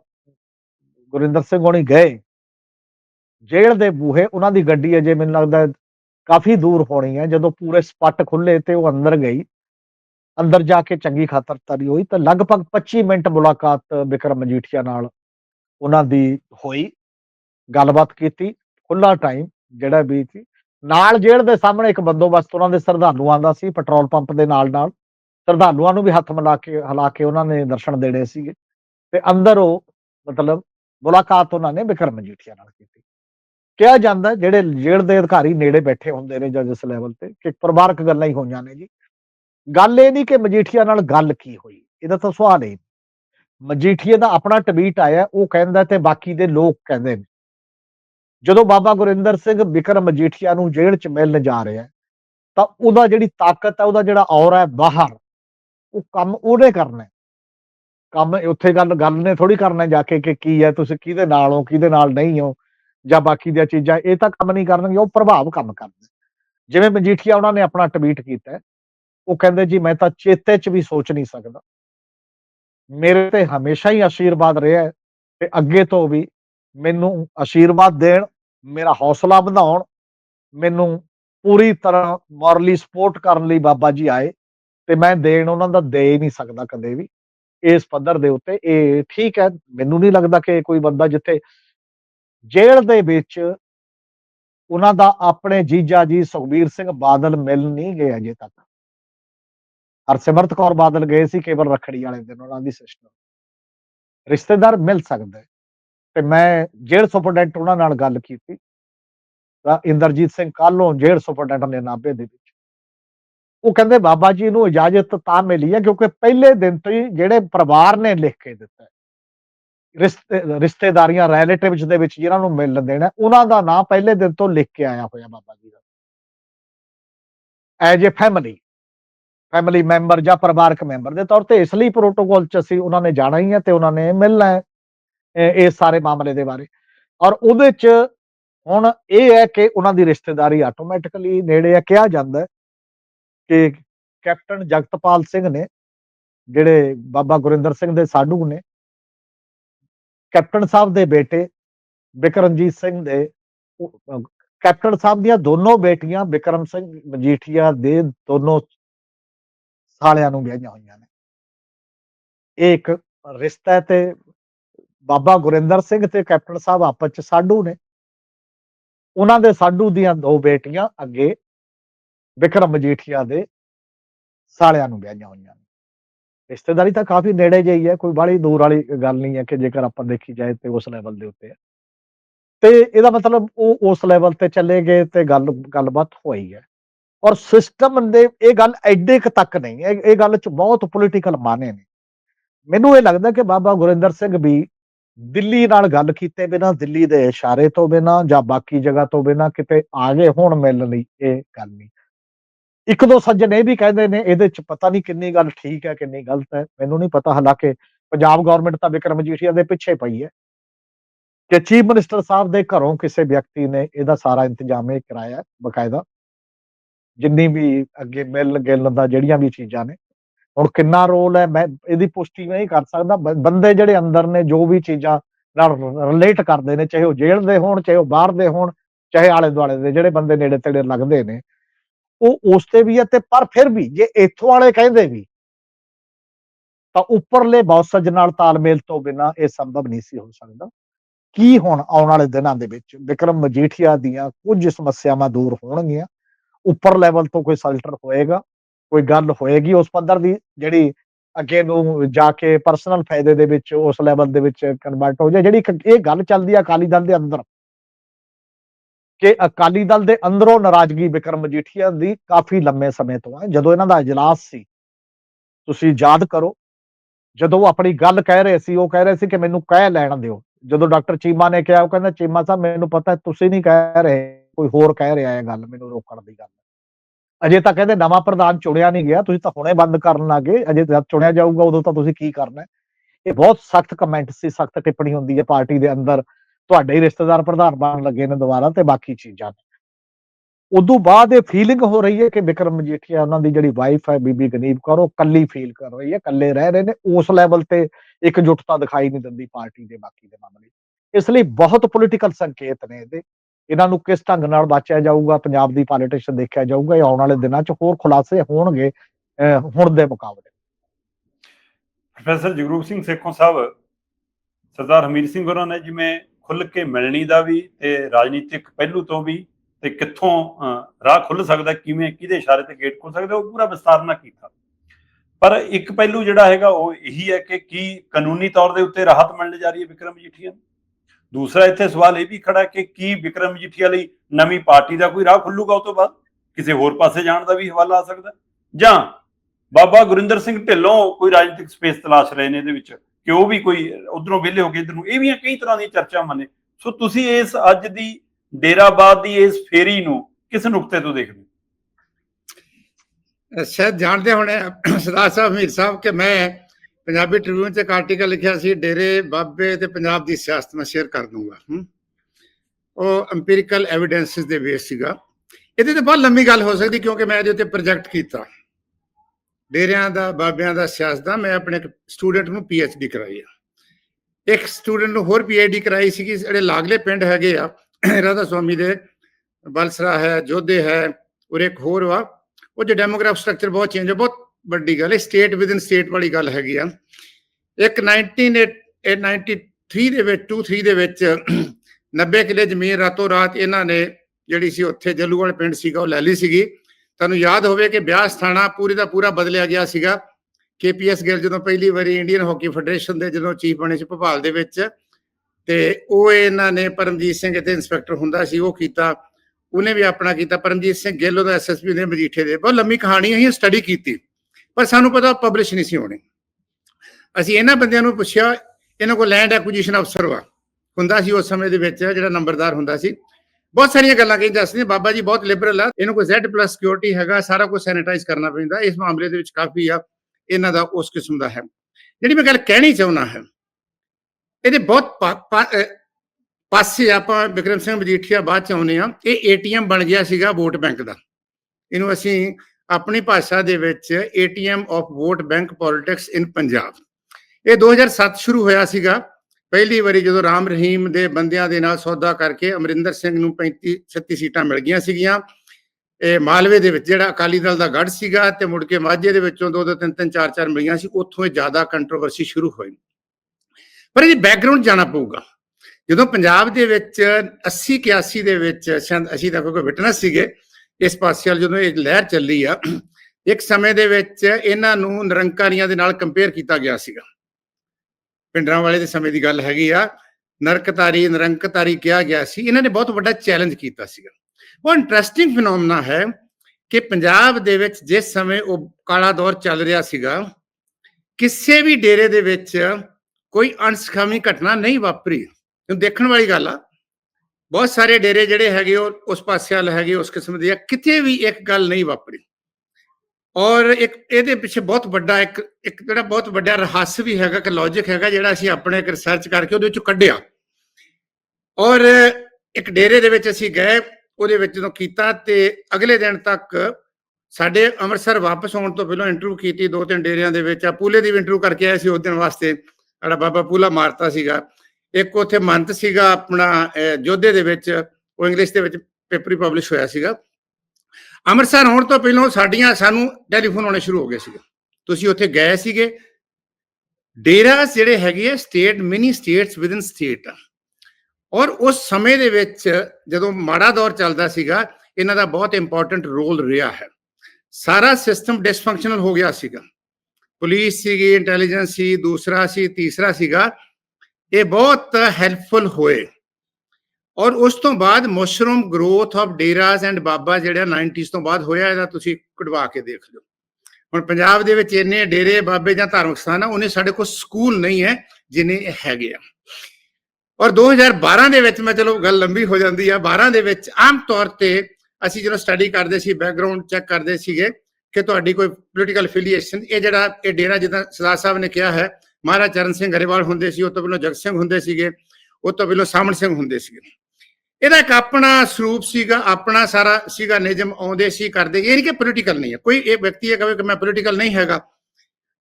ਗੁਰਿੰਦਰ ਸਿੰਘ ਹੋਣੀ ਗਏ। ਜੇਲ੍ਹ ਦੇ ਬੂਹੇ ਉਹਨਾਂ ਦੀ ਗੱਡੀ ਅਜੇ ਮੈਨੂੰ ਲੱਗਦਾ ਕਾਫੀ ਦੂਰ ਹੋਣੀ ਹੈ। ਜਦੋਂ ਪੂਰੇ ਸਪੱਟ ਖੁੱਲੇ ਤੇ ਉਹ ਅੰਦਰ ਗਈ, ਅੰਦਰ ਜਾ ਕੇ ਚੰਗੀ ਖਾਤਰਦਾਰੀ ਹੋਈ ਤਾਂ ਲਗਭਗ 25 ਮਿੰਟ ਮੁਲਾਕਾਤ ਵਿਕਰਮ ਮਜੀਠੀਆ ਨਾਲ ਉਹਨਾਂ ਦੀ ਹੋਈ। ਗੱਲਬਾਤ ਕੀਤੀ ਖੁੱਲਾ ਟਾਈਮ ਜਿਹੜਾ ਵੀ ਸੀ ਨਾਲ ਜੇਲ੍ਹ ਦੇ ਸਾਹਮਣੇ ਇੱਕ ਬੰਦੋਬਸਤ ਉਹਨਾਂ ਦੇ ਸ਼ਰਧਾਲੂਆਂ ਦਾ ਸੀ, ਪੈਟਰੋਲ ਪੰਪ ਦੇ ਨਾਲ ਨਾਲ। ਸ਼ਰਧਾਲੂਆਂ ਨੂੰ ਵੀ ਹੱਥ ਮਿਲਾ ਕੇ, ਹਿਲਾ ਕੇ ਉਹਨਾਂ ਨੇ ਦਰਸ਼ਨ ਦੇਣੇ ਸੀਗੇ। ਤੇ ਅੰਦਰ ਉਹ ਮਤਲਬ ਮੁਲਾਕਾਤ ਉਹਨਾਂ ਨੇ ਬਿਕਰਮ ਮਜੀਠੀਆ ਨਾਲ ਕੀਤੀ। ਕਿਹਾ ਜਾਂਦਾ ਜਿਹੜੇ ਜੇਲ੍ਹ ਦੇ ਅਧਿਕਾਰੀ ਨੇੜੇ ਬੈਠੇ ਹੁੰਦੇ ਨੇ ਜੱਜ ਇਸ ਲੈਵਲ ਤੇ, ਕਿ ਪਰਿਵਾਰਕ ਗੱਲਾਂ ਹੀ ਹੋਈਆਂ ਨੇ ਜੀ। ਗੱਲ ਇਹ ਨਹੀਂ ਕਿ ਮਜੀਠੀਆ ਨਾਲ ਗੱਲ ਕੀ ਹੋਈ, ਇਹਦਾ ਤਾਂ ਸਵਾਲ ਹੀ ਨਹੀਂ। ਮਜੀਠੀਆ ਦਾ ਆਪਣਾ ਟਵੀਟ ਆਇਆ, ਉਹ ਕਹਿੰਦਾ ਤੇ ਬਾਕੀ ਦੇ ਲੋਕ ਕਹਿੰਦੇ ਨੇ। ਜਦੋਂ ਬਾਬਾ ਗੁਰਿੰਦਰ ਸਿੰਘ ਵਿਕਰਮ ਮਜੀਠੀਆ ਨੂੰ ਜੇਲ੍ਹ 'ਚ ਮਿਲਣ ਜਾ ਰਿਹਾ ਤਾਂ ਉਹਦਾ ਜਿਹੜੀ ਤਾਕਤ ਹੈ, ਉਹਦਾ ਜਿਹੜਾ ਔਰਾ ਹੈ ਬਾਹਰ, ਉਹ ਕੰਮ ਉਹਨੇ ਕਰਨਾ ਕੰਮ ਉੱਥੇ ਗੱਲ ਗੱਲ ਨੇ ਥੋੜੀ ਕਰਨਾ ਜਾ ਕੇ ਕਿ ਕੀ ਹੈ, ਤੁਸੀਂ ਕਿਹਦੇ ਨਾਲ ਹੋ, ਕਿਹਦੇ ਨਾਲ ਨਹੀਂ ਹੋ, ਜਾਂ ਬਾਕੀ ਦੀਆਂ ਚੀਜ਼ਾਂ, ਇਹ ਤਾਂ ਕੰਮ ਨਹੀਂ ਕਰਨਗੇ ਉਹ ਪ੍ਰਭਾਵ ਕੰਮ ਕਰਦੇ ਜਿਵੇਂ ਮਜੀਠੀਆ ਉਹਨਾਂ ਨੇ ਆਪਣਾ ਟਵੀਟ ਕੀਤਾ ਉਹ ਕਹਿੰਦੇ ਜੀ, ਮੈਂ ਤਾਂ ਚੇਤੇ 'ਚ ਵੀ ਸੋਚ ਨਹੀਂ ਸਕਦਾ। ਮੇਰੇ ਤੇ ਹਮੇਸ਼ਾ ਹੀ ਆਸ਼ੀਰਵਾਦ ਰਿਹਾ ਤੇ ਅੱਗੇ ਤੋਂ ਵੀ ਮੈਨੂੰ ਆਸ਼ੀਰਵਾਦ ਦੇਣ, ਮੇਰਾ ਹੌਸਲਾ ਵਧਾਉਣ, ਮੈਨੂੰ ਪੂਰੀ ਤਰ੍ਹਾਂ ਮੋਰਲੀ ਸਪੋਰਟ ਕਰਨ ਲਈ ਬਾਬਾ ਜੀ ਆਏ ਤੇ ਮੈਂ ਦੇਣ ਉਹਨਾਂ ਦਾ ਦੇ ਹੀ ਨਹੀਂ ਸਕਦਾ ਕਦੇ ਵੀ। ਇਸ ਪੱਧਰ ਦੇ ਉੱਤੇ ਇਹ ਠੀਕ ਹੈ, ਮੈਨੂੰ ਨਹੀਂ ਲੱਗਦਾ ਕਿ ਕੋਈ ਬੰਦਾ ਜਿੱਥੇ ਜੇਲ੍ਹ ਦੇ ਵਿੱਚ ਉਹਨਾਂ ਦਾ ਆਪਣੇ ਜੀਜਾ ਜੀ ਸੁਖਬੀਰ ਸਿੰਘ ਬਾਦਲ ਮਿਲ ਨਹੀਂ ਗਏ ਅਜੇ ਤੱਕ। ਹਰਸਿਮਰਤ ਕੌਰ ਬਾਦਲ ਗਏ ਸੀ ਕੇਵਲ ਰੱਖੜੀ ਵਾਲੇ ਦਿਨ, ਉਹਨਾਂ ਦੀ ਸਿਸਟਰ। ਰਿਸ਼ਤੇਦਾਰ ਮਿਲ ਸਕਦਾ। ਤੇ ਮੈਂ ਜੇਲ੍ਹ ਸੁਪਰਡੈਂਟ ਉਹਨਾਂ ਨਾਲ ਗੱਲ ਕੀਤੀ। ਇੰਦਰਜੀਤ ਸਿੰਘ ਕਾਲੋਂ ਜੇਲ੍ਹ ਸੁਪਰਡੈਂਟ ਨੇ ਨਾਭੇ ਦੇ ਵਿੱਚ। ਉਹ ਕਹਿੰਦੇ, ਬਾਬਾ ਜੀ ਨੂੰ ਇਜਾਜ਼ਤ ਤਾਂ ਮਿਲੀ ਹੈ ਕਿਉਂਕਿ ਪਹਿਲੇ ਦਿਨ ਤੋਂ ਹੀ ਜਿਹੜੇ ਪਰਿਵਾਰ ਨੇ ਲਿਖ ਕੇ ਦਿੱਤਾ ਰਿਸ਼ਤੇ, ਰਿਸ਼ਤੇਦਾਰੀਆਂ ਰਿਲੇਟਿਵਸ ਦੇ ਵਿੱਚ ਜਿਹਨਾਂ ਨੂੰ ਮਿਲਣ ਦੇਣਾ ਉਹਨਾਂ ਦਾ ਨਾਂ ਪਹਿਲੇ ਦਿਨ ਤੋਂ ਲਿਖ ਕੇ ਆਇਆ ਹੋਇਆ ਬਾਬਾ ਜੀ ਦਾ। As a family family member ਜਾਂ ਪਰਿਵਾਰਕ ਮੈਂਬਰ ਦੇ ਤੌਰ ਤੇ ਇਸ ਲਈ ਪ੍ਰੋਟੋਕੋਲ ਚ ਅਸੀਂ ਉਹਨਾਂ ਨੇ ਜਾਣਾ ਹੀ ਹੈ ਤੇ ਉਹਨਾਂ ਨੇ ਮਿਲਣਾ ਹੈ। ਇਸ ਸਾਰੇ ਮਾਮਲੇ ਦੇ ਬਾਰੇ। ਔਰ ਉਹਦੇ ਚ ਹੁਣ ਇਹ ਹੈ ਕਿ ਉਹਨਾਂ ਦੀ ਰਿਸ਼ਤੇਦਾਰੀ ਆਟੋਮੈਟਿਕਲੀ ਨੇੜੇ ਆ ਕਿਹਾ ਜਾਂਦਾ ਕਿ ਕੈਪਟਨ ਜਗਤਪਾਲ ਸਿੰਘ ਨੇ, ਜਿਹੜੇ ਬਾਬਾ ਗੁਰਿੰਦਰ ਸਿੰਘ ਦੇ ਸਾਡੂ ਨੇ, ਕੈਪਟਨ ਸਾਹਿਬ ਦੇ ਬੇਟੇ ਬਿਕਰਮਜੀਤ ਸਿੰਘ ਦੇ ਕੈਪਟਨ ਸਾਹਿਬ ਦੀਆਂ ਦੋਨੋਂ ਬੇਟੀਆਂ ਬਿਕਰਮ ਸਿੰਘ ਮਜੀਠੀਆ ਦੇ ਦੋਨੋਂ ਸਾਲਿਆਂ ਨੂੰ ਵਿਆਹੀਆਂ ਹੋਈਆਂ ਨੇ। ਇਹ ਇੱਕ ਰਿਸ਼ਤਾ ਹੈ ਤੇ ਬਾਬਾ ਗੁਰਿੰਦਰ ਸਿੰਘ ਤੇ ਕੈਪਟਨ ਸਾਹਿਬ ਆਪਸ ਚ ਸਾਡੂ ਨੇ। ਉਹਨਾਂ ਦੇ ਸਾਡੂ ਦੀਆਂ ਦੋ ਬੇਟੀਆਂ ਅੱਗੇ ਵਿਕਰਮ ਮਜੀਠੀਆ ਦੇ ਸਾਲਿਆਂ ਨੂੰ ਵਿਆਹੀਆਂ ਹੋਈਆਂ ਨੇ। ਰਿਸ਼ਤੇਦਾਰੀ ਤਾਂ ਕਾਫੀ ਨੇੜੇ ਜਿਹੀ ਹੈ, ਕੋਈ ਬਾਹਲੀ ਦੂਰ ਵਾਲੀ ਗੱਲ ਨਹੀਂ ਹੈ ਕਿ ਜੇਕਰ ਆਪਾਂ ਦੇਖੀ ਜਾਏ ਤੇ ਉਸ ਲੈਵਲ ਦੇ ਉੱਤੇ ਹੈ। ਤੇ ਇਹਦਾ ਮਤਲਬ ਉਹ ਉਸ ਲੈਵਲ ਤੇ ਚਲੇ ਗਏ ਤੇ ਗੱਲ, ਗੱਲਬਾਤ ਹੋਈ ਹੈ। ਔਰ ਸਿਸਟਮ ਦੇ ਇਹ ਗੱਲ ਐਡੇ ਕੁ ਤੱਕ ਨਹੀਂ ਹੈ, ਇਹ ਗੱਲ ਚ ਬਹੁਤ ਪੋਲੀਟੀਕਲ ਮਾਨੇ ਨੇ। ਮੈਨੂੰ ਇਹ ਲੱਗਦਾ ਕਿ ਬਾਬਾ ਗੁਰਿੰਦਰ ਸਿੰਘ ਵੀ ਦਿੱਲੀ ਨਾਲ ਗੱਲ ਕੀਤੇ ਬਿਨਾ, ਦਿੱਲੀ ਦੇ ਇਸ਼ਾਰੇ ਤੋਂ ਬਿਨਾ ਜਾਂ ਬਾਕੀ ਜਗ੍ਹਾ ਤੋਂ ਬਿਨਾ ਕਿਤੇ ਆ ਗਏ ਹੁਣ ਮਿਲਣ ਲਈ ਇਹ ਗੱਲ ਨਹੀਂ। ਇੱਕ ਦੋ ਸੱਜਣ ਇਹ ਵੀ ਕਹਿੰਦੇ ਨੇ, ਇਹਦੇ ਚ ਪਤਾ ਨਹੀਂ ਕਿੰਨੀ ਗੱਲ ਠੀਕ ਹੈ, ਕਿੰਨੀ ਗਲਤ ਹੈ, ਮੈਨੂੰ ਨਹੀਂ ਪਤਾ, ਹਾਲਾਂਕਿ ਪੰਜਾਬ ਗਵਰਨਮੈਂਟ ਤਾਂ ਵਿਕਰਮ ਮਜੀਠੀਆ ਦੇ ਪਿੱਛੇ ਪਈ ਹੈ। ਕਿ ਚੀਫ ਮਿਨਿਸਟਰ ਸਾਹਿਬ ਦੇ ਘਰੋਂ ਕਿਸੇ ਵਿਅਕਤੀ ਨੇ ਇਹਦਾ ਸਾਰਾ ਇੰਤਜ਼ਾਮ ਇਹ ਕਰਾਇਆ, ਬਕਾਇਦਾ। ਜਿੰਨੀ ਵੀ ਅੱਗੇ ਮਿਲ ਗਿਲ ਦਾ ਜਿਹੜੀਆਂ ਵੀ ਚੀਜ਼ਾਂ ਨੇ ਹੁਣ ਕਿੰਨਾ ਰੋਲ ਹੈ, ਮੈਂ ਇਹਦੀ ਪੁਸ਼ਟੀ ਨਹੀਂ ਕਰ ਸਕਦਾ। ਬੰਦੇ ਜਿਹੜੇ ਅੰਦਰ ਨੇ, ਜੋ ਵੀ ਚੀਜ਼ਾਂ ਨਾਲ ਰਿਲੇਟ ਕਰਦੇ ਨੇ, ਚਾਹੇ ਉਹ ਜੇਲ੍ਹ ਦੇ ਹੋਣ, ਚਾਹੇ ਉਹ ਬਾਹਰ ਦੇ ਹੋਣ, ਚਾਹੇ ਆਲੇ ਦੁਆਲੇ ਦੇ, ਜਿਹੜੇ ਬੰਦੇ ਨੇੜੇ ਤੇੜੇ ਲੱਗਦੇ ਨੇ, ਉਹ ਉਸ ਤੇ ਵੀ ਹੈ ਤੇ ਪਰ ਫਿਰ ਵੀ ਜੇ ਇੱਥੋਂ ਵਾਲੇ ਕਹਿੰਦੇ ਵੀ, ਤਾਂ ਉੱਪਰਲੇ ਬੌਸਜ ਨਾਲ ਤਾਲਮੇਲ ਤੋਂ ਬਿਨਾ ਇਹ ਸੰਭਵ ਨਹੀਂ ਸੀ ਹੋ ਸਕਦਾ। ਕੀ ਹੁਣ ਆਉਣ ਵਾਲੇ ਦਿਨਾਂ ਦੇ ਵਿੱਚ ਵਿਕਰਮ ਮਜੀਠੀਆ ਦੀਆਂ ਕੁਝ ਸਮੱਸਿਆਵਾਂ ਦੂਰ ਹੋਣਗੀਆਂ, ਉੱਪਰ ਲੈਵਲ ਤੋਂ ਕੋਈ ਸਲਟਰ ਹੋਏਗਾ ਕੋਈ ਗੱਲ ਹੋਏਗੀ ਉਸ ਪੱਧਰ ਦੀ ਜਿਹੜੀ ਅੱਗੇ ਨੂੰ ਜਾ ਕੇ ਪਰਸਨਲ ਫਾਇਦੇ ਦੇ ਵਿੱਚ, ਉਸ ਲੈਵਲ ਦੇ ਵਿੱਚ ਕਨਵਰਟ ਹੋ ਜਾਏ? ਜਿਹੜੀ ਇਹ ਗੱਲ ਚੱਲਦੀ ਆ ਅਕਾਲੀ ਦਲ ਦੇ ਅੰਦਰ ਕਿ ਅਕਾਲੀ ਦਲ ਦੇ ਅੰਦਰੋਂ ਨਾਰਾਜ਼ਗੀ ਵਿਕਰਮ ਮਜੀਠੀਆ ਦੀ ਕਾਫੀ ਲੰਮੇ ਸਮੇਂ ਤੋਂ ਹੈ ਜਦੋਂ ਇਹਨਾਂ ਦਾ ਇਜਲਾਸ ਸੀ, ਤੁਸੀਂ ਯਾਦ ਕਰੋ, ਜਦੋਂ ਆਪਣੀ ਗੱਲ ਕਹਿ ਰਹੇ ਸੀ, ਉਹ ਕਹਿ ਰਹੇ ਸੀ ਕਿ ਮੈਨੂੰ ਕਹਿ ਲੈਣ ਦਿਓ। ਜਦੋਂ ਡਾਕਟਰ ਚੀਮਾ ਨੇ ਕਿਹਾ, ਉਹ ਕਹਿੰਦਾ, ਚੀਮਾ ਸਾਹਿਬ, ਮੈਨੂੰ ਪਤਾ ਤੁਸੀਂ ਨਹੀਂ ਕਹਿ ਰਹੇ, ਕੋਈ ਹੋਰ ਕਹਿ ਰਿਹਾ ਹੈ ਗੱਲ, ਮੈਨੂੰ ਰੋਕਣ ਦੀ ਗੱਲ। ਅਜੇ ਤਾਂ ਕਹਿੰਦੇ ਨਵਾਂ ਪ੍ਰਧਾਨ ਚੁਣਿਆ ਨਹੀਂ ਗਿਆ, ਤੁਸੀਂ ਤਾਂ ਹੁਣੇ ਬੰਦ ਕਰਨ ਲੱਗੇ, ਅਜੇ ਜਦ ਚੁਣਿਆ ਜਾਊਗਾ ਉਦੋਂ ਤਾਂ ਤੁਸੀਂ ਕੀ ਕਰਨਾ ਇਹ ਬਹੁਤ ਸਖਤ ਕਮੈਂਟ ਸੀ, ਸਖਤ ਟਿੱਪਣੀ ਹੁੰਦੀ ਹੈ ਪਾਰਟੀ ਦੇ ਅੰਦਰ, ਤੁਹਾਡੇ ਹੀ ਰਿਸ਼ਤੇਦਾਰ ਪ੍ਰਧਾਨ ਬਣ ਲੱਗੇ ਨੇ ਦੁਬਾਰਾ ਤੇ ਬਾਕੀ ਚੀਜ਼ਾਂ ਉਦੋਂ ਬਾਅਦ ਇਹ ਫੀਲਿੰਗ ਹੋ ਰਹੀ ਹੈ ਕਿ ਵਿਕਰਮ ਮਜੀਠੀਆ ਉਹਨਾਂ ਦੀ ਜਿਹੜੀ ਵਾਈਫ ਹੈ, ਬੀਬੀ ਗਨੀਬ ਕੌਰ, ਉਹ ਕੱਲੀ ਫੀਲ ਕਰ ਰਹੀ ਹੈ, ਇਕੱਲੇ ਰਹਿ ਰਹੇ ਨੇ, ਉਸ ਲੈਵਲ ਤੇ ਇਕਜੁੱਟਤਾ ਦਿਖਾਈ ਨਹੀਂ ਦਿੰਦੀ ਪਾਰਟੀ ਦੇ ਬਾਕੀ ਦੇ ਮਾਮਲੇ। ਇਸ ਲਈ ਬਹੁਤ ਪੋਲੀਟੀਕਲ ਸੰਕੇਤ ਨੇ ਇਹਦੇ। ਇਹਨਾਂ ਨੂੰ ਕਿਸ ਢੰਗ ਨਾਲ ਬਾਚਿਆ ਜਾਊਗਾ ਪੰਜਾਬ ਦੀ ਪੋਲੀਟਿਕਸ ਦੇਖਿਆ ਜਾਊਗਾ ਇਹ ਆਉਣ ਵਾਲੇ ਦਿਨਾਂ 'ਚ ਹੋਰ ਖੁਲਾਸੇ ਹੋਣਗੇ ਅਹ ਹੁਣ ਦੇ ਮੁਕਾਬਲੇ। ਪ੍ਰੋਫੈਸਰ ਜਗਰੂਪ ਸਿੰਘ ਸੇਖੋਂ ਸਾਹਿਬ ਸਰਦਾਰ ਹਮੀਰ ਸਿੰਘ ਹੋਰਾਂ ਨੇ ਜਿਵੇਂ ਖੁੱਲ ਕੇ ਮਿਲਣੀ ਦਾ ਵੀ ਤੇ ਰਾਜਨੀਤਿਕ ਪਹਿਲੂ ਤੋਂ ਵੀ ਤੇ ਕਿੱਥੋਂ ਅਹ, ਰਾਹ ਖੁੱਲ ਸਕਦਾ ਕਿਵੇਂ ਕਿਹਦੇ ਇਸ਼ਾਰੇ ਤੇ ਗੇਟ ਖੁੱਲ ਸਕਦਾ ਉਹ ਪੂਰਾ ਵਿਸਤਾਰ ਨਾਲ ਕੀਤਾ। ਪਰ ਇੱਕ ਪਹਿਲੂ ਜਿਹੜਾ ਹੈਗਾ ਉਹ ਇਹੀ ਹੈ ਕਿ ਕੀ ਕਾਨੂੰਨੀ ਤੌਰ ਦੇ ਉੱਤੇ ਰਾਹਤ ਮਿਲਣ ਜਾ ਰਹੀ ਹੈ ਵਿਕਰਮ ਮਜੀਠੀਆ ਨੂੰ? ਦੂਸਰਾ ਇੱਥੇ ਸਵਾਲ ਇਹ ਵੀ ਖੜਾ ਕਿ ਕੀ ਵਿਕਰਮ ਮਜੀਠੀਆ ਲਈ ਨਵੀਂ ਪਾਰਟੀ ਦਾ ਕੋਈ ਰਾਹ ਖੁੱਲੂਗਾ ਉਸ ਤੋਂ ਬਾਅਦ? ਕਿਸੇ ਹੋਰ ਪਾਸੇ ਜਾਣ ਦਾ ਵੀ ਹਵਾਲਾ ਆ ਸਕਦਾ? ਜਾਂ ਬਾਬਾ ਗੁਰਿੰਦਰ ਸਿੰਘ ਢਿੱਲੋਂ ਕੋਈ ਰਾਜਨੀਤਿਕ ਸਪੇਸ ਤਲਾਸ਼ ਰਹੇ ਨੇ ਇਹਦੇ ਵਿੱਚ? ਕਿ ਉਹ ਵੀ ਕੋਈ ਉਧਰੋਂ ਵਿਹਲੇ ਹੋ ਕੇ ਇਧਰ ਨੂੰ? ਇਹ ਵੀ ਕਈ ਤਰ੍ਹਾਂ ਦੀਆਂ ਚਰਚਾਵਾਂ ਨੇ। ਸੋ ਤੁਸੀਂ ਇਸ ਅੱਜ ਦੀ ਡੇਰਾਬਾਦ ਦੀ ਇਸ ਫੇਰੀ ਨੂੰ ਕਿਸ ਨੁਕਤੇ ਤੋਂ ਦੇਖਦੇ ਹੋ? ਸ਼ਾਇਦ ਜਾਣਦੇ ਹੋਣੇ ਸਰਦਾਰ ਸਾਹਿਬ ਮੀਰ ਸਾਹਿਬ, ਕਿ ਮੈਂ ਪੰਜਾਬੀ ਟ੍ਰਿਬਿਊਨ 'ਚ ਇੱਕ ਆਰਟੀਕਲ ਲਿਖਿਆ ਸੀ, ਡੇਰੇ ਬਾਬੇ ਤੇ ਪੰਜਾਬ ਦੀ ਸਿਆਸਤ, ਮੈਂ ਸ਼ੇਅਰ ਕਰ ਦੂੰਗਾ ਉਹ ਐਮਪੀਰੀਕਲ ਐਵੀਡੈਂਸਸ ਦੇ ਬੇਸ ਸੀਗਾ। ਇਹਦੇ ਤੇ ਬਹੁਤ ਲੰਮੀ ਗੱਲ ਹੋ ਸਕਦੀ ਕਿਉਂਕਿ ਮੈਂ ਇਹਦੇ ਉੱਤੇ ਪ੍ਰੋਜੈਕਟ ਕੀਤਾ। ਡੇਰਿਆਂ ਦਾ, ਬਾਬਿਆਂ ਦਾ, ਸਿਆਸਤ ਦਾ, ਮੈਂ ਆਪਣੇ ਸਟੂਡੈਂਟ ਨੂੰ ਡੀ ਕਰਾਈ ਆ। ਇੱਕ ਸਟੂਡੈਂਟ ਨੂੰ ਹੋਰ ਡੀ ਕਰਾਈ ਸੀ ਕਿ ਜਿਹੜੇ ਲਾਗਲੇ ਪਿੰਡ ਹੈਗੇ ਆ, ਰਾਧਾ ਸਵਾਮੀ ਦੇ, ਬਲਸਰਾ ਹੈ, ਜੋਧੇ ਹੈ, ਔਰ ਇੱਕ ਹੋਰ ਵਾ। ਉਹ ਜੋ ਡੈਮੋਗ੍ਰਾਫ ਸਟਰਕਚਰ ਬਹੁਤ ਚੇਂਜ ਹੈ ਬਹੁਤ ਵੱਡੀ ਗੱਲ ਹੈ ਸਟੇਟ ਵਿਦਨ ਸਟੇਟ ਵਾਲੀ ਗੱਲ ਹੈਗੀ ਆ। ਇੱਕ 1993 ਦੇ ਵਿੱਚ 23 ਦੇ ਵਿੱਚ 90 ਕਿਲੇ ਜ਼ਮੀਨ ਰਾਤੋਂ ਰਾਤ ਇਹਨਾਂ ਨੇ ਜਿਹੜੀ ਸੀ ਉੱਥੇ ਜੱਲੂਵਾਲ ਪਿੰਡ ਸੀਗਾ, ਉਹ ਲੈ ਲਈ ਸੀਗੀ। ਤੁਹਾਨੂੰ ਯਾਦ ਹੋਵੇ ਕਿ ਬਿਆਸ ਥਾਣਾ ਪੂਰੀ ਦਾ ਪੂਰਾ ਬਦਲਿਆ ਗਿਆ ਸੀਗਾ। ਕੇਪੀਐਸ ਗਿੱਲ ਜਦੋਂ ਪਹਿਲੀ ਵਾਰੀ ਇੰਡੀਅਨ ਹਾਕੀ ਫੈਡਰੇਸ਼ਨ ਦੇ ਜਦੋਂ ਚੀਫ ਬਣੇ ਸੀ ਭੋਪਾਲ ਦੇ ਵਿੱਚ, ਤੇ ਉਹ ਇਹਨਾਂ ਨੇ ਪਰਮਜੀਤ ਸਿੰਘ ਇੱਥੇ ਇੰਸਪੈਕਟਰ ਹੁੰਦਾ ਸੀ, ਉਹ ਕੀਤਾ। ਉਹਨੇ ਵੀ ਆਪਣਾ ਕੀਤਾ। ਪਰਮਜੀਤ ਸਿੰਘ ਗਿੱਲ, ਉਹਦਾ ਐਸਐਸਪੀ ਨੇ ਮਜੀਠੇ ਦੇ। ਬਹੁਤ ਲੰਮੀ ਕਹਾਣੀ, ਅਸੀਂ ਸਟੱਡੀ ਕੀਤੀ। ਪਰ ਸਾਨੂੰ ਪਤਾ ਪਬਲਿਸ਼ ਨਹੀਂ ਸੀ ਹੋਣੀ। ਅਸੀਂ ਇਹਨਾਂ ਬੰਦਿਆਂ ਨੂੰ ਪੁੱਛਿਆ, ਇਹਨਾਂ ਕੋਲ ਲੈਂਡ ਐਕੁਜੀਸ਼ਨ ਅਫਸਰ ਵਾ। ਹੁੰਦਾ ਸੀ ਉਸ ਸਮੇਂ ਦੇ ਵਿੱਚ ਜਿਹੜਾ ਨੰਬਰਦਾਰ ਹੁੰਦਾ ਸੀ। ਬਹੁਤ ਸਾਰੀਆਂ ਗੱਲਾਂ ਕਹੀ ਦੱਸਦੇ ਬਾਬਾ ਜੀ ਬਹੁਤ ਲਿਬਰਲ ਆ, ਇਹਨੂੰ ਕੋਈ Z+ ਸਿਕਿਉਰਿਟੀ ਹੈਗਾ, ਸਾਰਾ ਕੁਝ ਸੈਨੀਟਾਈਜ਼ ਕਰਨਾ ਪੈਂਦਾ, ਇਸ ਮਾਮਲੇ ਦੇ ਵਿੱਚ ਕਾਫੀ ਆ, ਇਹਨਾਂ ਦਾ ਉਸ ਕਿਸਮ ਦਾ ਹੈ। ਜਿਹੜੀ ਮੈਂ ਗੱਲ ਕਹਿਣੀ ਚਾਹੁੰਦਾ ਹੈ, ਇਹਦੇ ਬਹੁਤ ਪਾ- ਪਾਸੇ ਆਪਾਂ ਵਿਕਰਮ ਸਿੰਘ ਮਜੀਠੀਆ ਬਾਅਦ ਚ ਆਉਨੇ ਆ ਇਹ ਏਟੀਐਮ ਬਣ ਗਿਆ ਸੀਗਾ ਵੋਟ ਬੈਂਕ ਦਾ। ਇਹਨੂੰ ਅਸੀਂ ਆਪਣੀ ਭਾਸ਼ਾ ਦੇ ਵਿੱਚ ATM of vote bank politics in Punjab ਇਹ 2007 ਸ਼ੁਰੂ ਹੋਇਆ ਸੀਗਾ। ਪਹਿਲੀ ਵਾਰੀ ਜਦੋਂ ਰਾਮ ਰਹੀਮ ਦੇ ਬੰਦਿਆਂ ਦੇ ਨਾਲ ਸੌਦਾ ਕਰਕੇ ਅਮਰਿੰਦਰ ਸਿੰਘ ਨੂੰ 35 36 ਸੀਟਾਂ ਮਿਲ ਗਈਆਂ ਸੀਗੀਆਂ। ਇਹ ਮਾਲਵੇ ਦੇ ਵਿੱਚ ਜਿਹੜਾ ਅਕਾਲੀ ਦਲ ਦਾ ਗੜ੍ਹ ਸੀਗਾ ਤੇ ਮੁੜ ਕੇ ਮਾਝੇ ਦੇ ਵਿੱਚੋਂ ਦੋ ਦੋ, ਤਿੰਨ ਤਿੰਨ, ਚਾਰ ਚਾਰ ਮਿਲੀਆਂ ਸੀ, ਉੱਥੋਂ ਇਹ ਜ਼ਿਆਦਾ ਕੰਟਰੋਵਰਸੀ ਸ਼ੁਰੂ ਹੋਈ। ਪਰ ਇਹਦੀ ਬੈਕਗ੍ਰਾਉਂਡ ਜਾਣਾ ਪਊਗਾ। ਜਦੋਂ ਪੰਜਾਬ ਦੇ ਵਿੱਚ 80 81 ਦੇ ਵਿੱਚ ਸ਼ਾਇਦ ਅਸੀਂ ਤਾਂ ਕਿਉਂਕਿ ਵਿਟਨੈਸ ਸੀਗੇ ਇਸ ਪਾਸੇ ਵੱਲ ਜਦੋਂ ਇਹ ਲਹਿਰ ਚੱਲੀ ਆ, ਇੱਕ ਸਮੇਂ ਦੇ ਵਿੱਚ ਇਹਨਾਂ ਨੂੰ ਨਿਰੰਕਾਰੀਆਂ ਦੇ ਨਾਲ ਕੰਪੇਅਰ ਕੀਤਾ ਗਿਆ ਸੀਗਾ। ਪਿੰਡਰਾਂ ਵਾਲੇ ਦੇ ਸਮੇਂ ਦੀ ਗੱਲ ਹੈਗੀ ਆ, ਨਰਕਤਾਰੀ, ਨਿਰੰਕਤਾਰੀ ਕਿਹਾ ਗਿਆ ਸੀ, ਇਹਨਾਂ ਨੇ ਬਹੁਤ ਵੱਡਾ ਚੈਲੰਜ ਕੀਤਾ ਸੀਗਾ। ਉਹ ਇੰਟਰਸਟਿੰਗ ਫਿਨੋਮਨਾ ਹੈ ਕਿ ਪੰਜਾਬ ਦੇ ਵਿੱਚ ਜਿਸ ਸਮੇਂ ਉਹ ਕਾਲਾ ਦੌਰ ਚੱਲ ਰਿਹਾ ਸੀਗਾ, ਕਿਸੇ ਵੀ ਡੇਰੇ ਦੇ ਵਿੱਚ ਕੋਈ ਅਣਸਖਾਵੀ ਘਟਨਾ ਨਹੀਂ ਵਾਪਰੀ। ਇਹ ਦੇਖਣ ਵਾਲੀ ਗੱਲ ਆ ਬਹੁਤ ਸਾਰੇ ਡੇਰੇ ਜਿਹੜੇ ਹੈਗੇ ਉਹ ਉਸ ਪਾਸੇ ਵਾਲ ਹੈਗੇ, ਉਸ ਕਿਸਮ ਦੇ ਆ। ਕਿਤੇ ਵੀ ਇੱਕ ਗੱਲ ਨਹੀਂ ਵਾਪਰੀ। ਔਰ ਇੱਕ ਇਹਦੇ ਪਿੱਛੇ ਬਹੁਤ ਵੱਡਾ ਇੱਕ ਇੱਕ ਜਿਹੜਾ ਬਹੁਤ ਵੱਡਾ ਰਹੱਸ ਵੀ ਹੈਗਾ ਕਿ ਲੌਜੀਕ ਹੈਗਾ ਜਿਹੜਾ ਅਸੀਂ ਆਪਣੇ ਇੱਕ ਰਿਸਰਚ ਕਰਕੇ ਉਹਦੇ ਵਿੱਚੋਂ ਕੱਢਿਆ। ਔਰ ਇੱਕ ਡੇਰੇ ਦੇ ਵਿੱਚ ਅਸੀਂ ਗਏ, ਉਹਦੇ ਵਿੱਚ ਜਦੋਂ ਕੀਤਾ ਤੇ ਅਗਲੇ ਦਿਨ ਤੱਕ ਸਾਡੇ ਅੰਮ੍ਰਿਤਸਰ ਵਾਪਸ ਆਉਣ ਤੋਂ ਪਹਿਲਾਂ ਇੰਟਰਵਿਊ ਕੀਤੀ ਦੋ ਤਿੰਨ ਡੇਰਿਆਂ ਦੇ ਵਿੱਚ। ਆ ਪੂਲੇ ਦੀ ਵੀ ਇੰਟਰਵਿਊ ਕਰਕੇ ਆਏ ਸੀ ਉਸ ਦਿਨ ਵਾਸਤੇ। ਸਾਡਾ ਬਾਬਾ ਪੂਲਾ ਮਾਰਤਾ ਸੀਗਾ। ਇੱਕ ਉੱਥੇ ਮੰਤ ਸੀਗਾ ਆਪਣਾ ਅਹ, ਜੋਧੇ ਦੇ ਵਿੱਚ ਉਹ ਇੰਗਲਿਸ਼ ਦੇ ਵਿੱਚ ਪੇਪਰ ਹੀ ਪਬਲਿਸ਼ ਹੋਇਆ ਸੀਗਾ। ਅੰਮ੍ਰਿਤਸਰ ਹੋਣ ਤੋਂ ਪਹਿਲਾਂ ਸਾਡੀਆਂ ਸਾਨੂੰ ਟੈਲੀਫੋਨ ਆਉਣੇ ਸ਼ੁਰੂ ਹੋ ਗਏ ਸੀਗੇ। ਤੁਸੀਂ ਉੱਥੇ ਗਏ ਸੀਗੇ। ਡੇਰਾ ਜਿਹੜੇ ਹੈਗੇ ਆ state mini states within state ਆ। ਔਰ ਉਸ ਸਮੇਂ ਦੇ ਵਿੱਚ ਜਦੋਂ ਮਾੜਾ ਦੌਰ ਚੱਲਦਾ ਸੀਗਾ ਇਹਨਾਂ ਦਾ ਬਹੁਤ ਇੰਪੋਰਟੈਂਟ ਰੋਲ ਰਿਹਾ ਹੈ। ਸਾਰਾ ਸਿਸਟਮ ਡਿਸਫੰਕਸ਼ਨਲ ਹੋ ਗਿਆ ਸੀਗਾ। ਪੁਲਿਸ ਸੀਗੀ ਇੰਟੈਲੀਜੈਂਸ ਸੀ ਦੂਸਰਾ ਸੀ ਤੀਸਰਾ ਸੀਗਾ। ਇਹ ਬਹੁਤ ਹੈਲਪਫੁਲ ਹੋਏ। ਔਰ ਉਸ ਤੋਂ ਬਾਅਦ mushroom growth of deras and ਬਾਬਾ ਜਿਹੜਾ 90s ਤੋਂ ਬਾਅਦ ਹੋਇਆ, ਇਹਦਾ ਤੁਸੀਂ ਕਢਵਾ ਕੇ ਦੇਖ ਲਿਓ। ਹੁਣ ਪੰਜਾਬ ਦੇ ਵਿੱਚ ਇੰਨੇ ਡੇਰੇ, ਬਾਬੇ ਜਾਂ ਧਾਰਮਿਕ ਸਥਾਨ ਆ, ਉਹਨੇ ਸਾਡੇ ਕੋਲ ਸਕੂਲ ਨਹੀਂ ਹੈ, ਜਿੰਨੇ ਇਹ ਹੈਗੇ ਆ। ਔਰ 2012 ਦੇ ਵਿੱਚ ਮੈਂ ਚਲੋ ਗੱਲ ਲੰਬੀ ਹੋ ਜਾਂਦੀ ਆ 12 ਦੇ ਵਿੱਚ ਆਮ ਤੌਰ ਤੇ ਅਸੀਂ ਜਦੋਂ ਸਟੱਡੀ ਕਰਦੇ ਸੀ ਬੈਕਗ੍ਰਾਉਂਡ ਚੈੱਕ ਕਰਦੇ ਸੀਗੇ ਕਿ ਤੁਹਾਡੀ ਕੋਈ ਪੋਲੀਟੀਕਲ ਅਫੀਲੀਏਸ਼ਨ ਇਹ ਜਿਹੜਾ ਇਹ ਡੇਰਾ ਜਿੱਦਾਂ ਸਰਦਾਰ ਸਾਹਿਬ ਨੇ ਕਿਹਾ ਹੈ ਮਹਾਰਾਜ ਚਰਨ ਸਿੰਘ ਗਰੇਵਾਲ ਹੁੰਦੇ ਸੀ, ਉਹ ਤੋਂ ਪਹਿਲਾਂ ਜਗਤ ਸਿੰਘ ਹੁੰਦੇ ਸੀਗੇ, ਉਹ ਤੋਂ ਪਹਿਲਾਂ ਸਾਮਣ ਸਿੰਘ ਹੁੰਦੇ ਸੀਗੇ। ਇਹਦਾ ਇੱਕ ਆਪਣਾ ਸਰੂਪ ਸੀਗਾ, ਆਪਣਾ ਸਾਰਾ ਸੀਗਾ, ਨਿਯਮ ਆਉਂਦੇ ਸੀ, ਕਰਦੇ, ਇਹ ਨਹੀਂ ਕਿ ਪੋਲੀਟੀਕਲ ਨਹੀਂ ਹੈ। ਕੋਈ ਇਹ ਵਿਅਕਤੀ ਇਹ ਕਹੇ ਕਿ ਮੈਂ ਪੋਲੀਟੀਕਲ ਨਹੀਂ ਹੈਗਾ।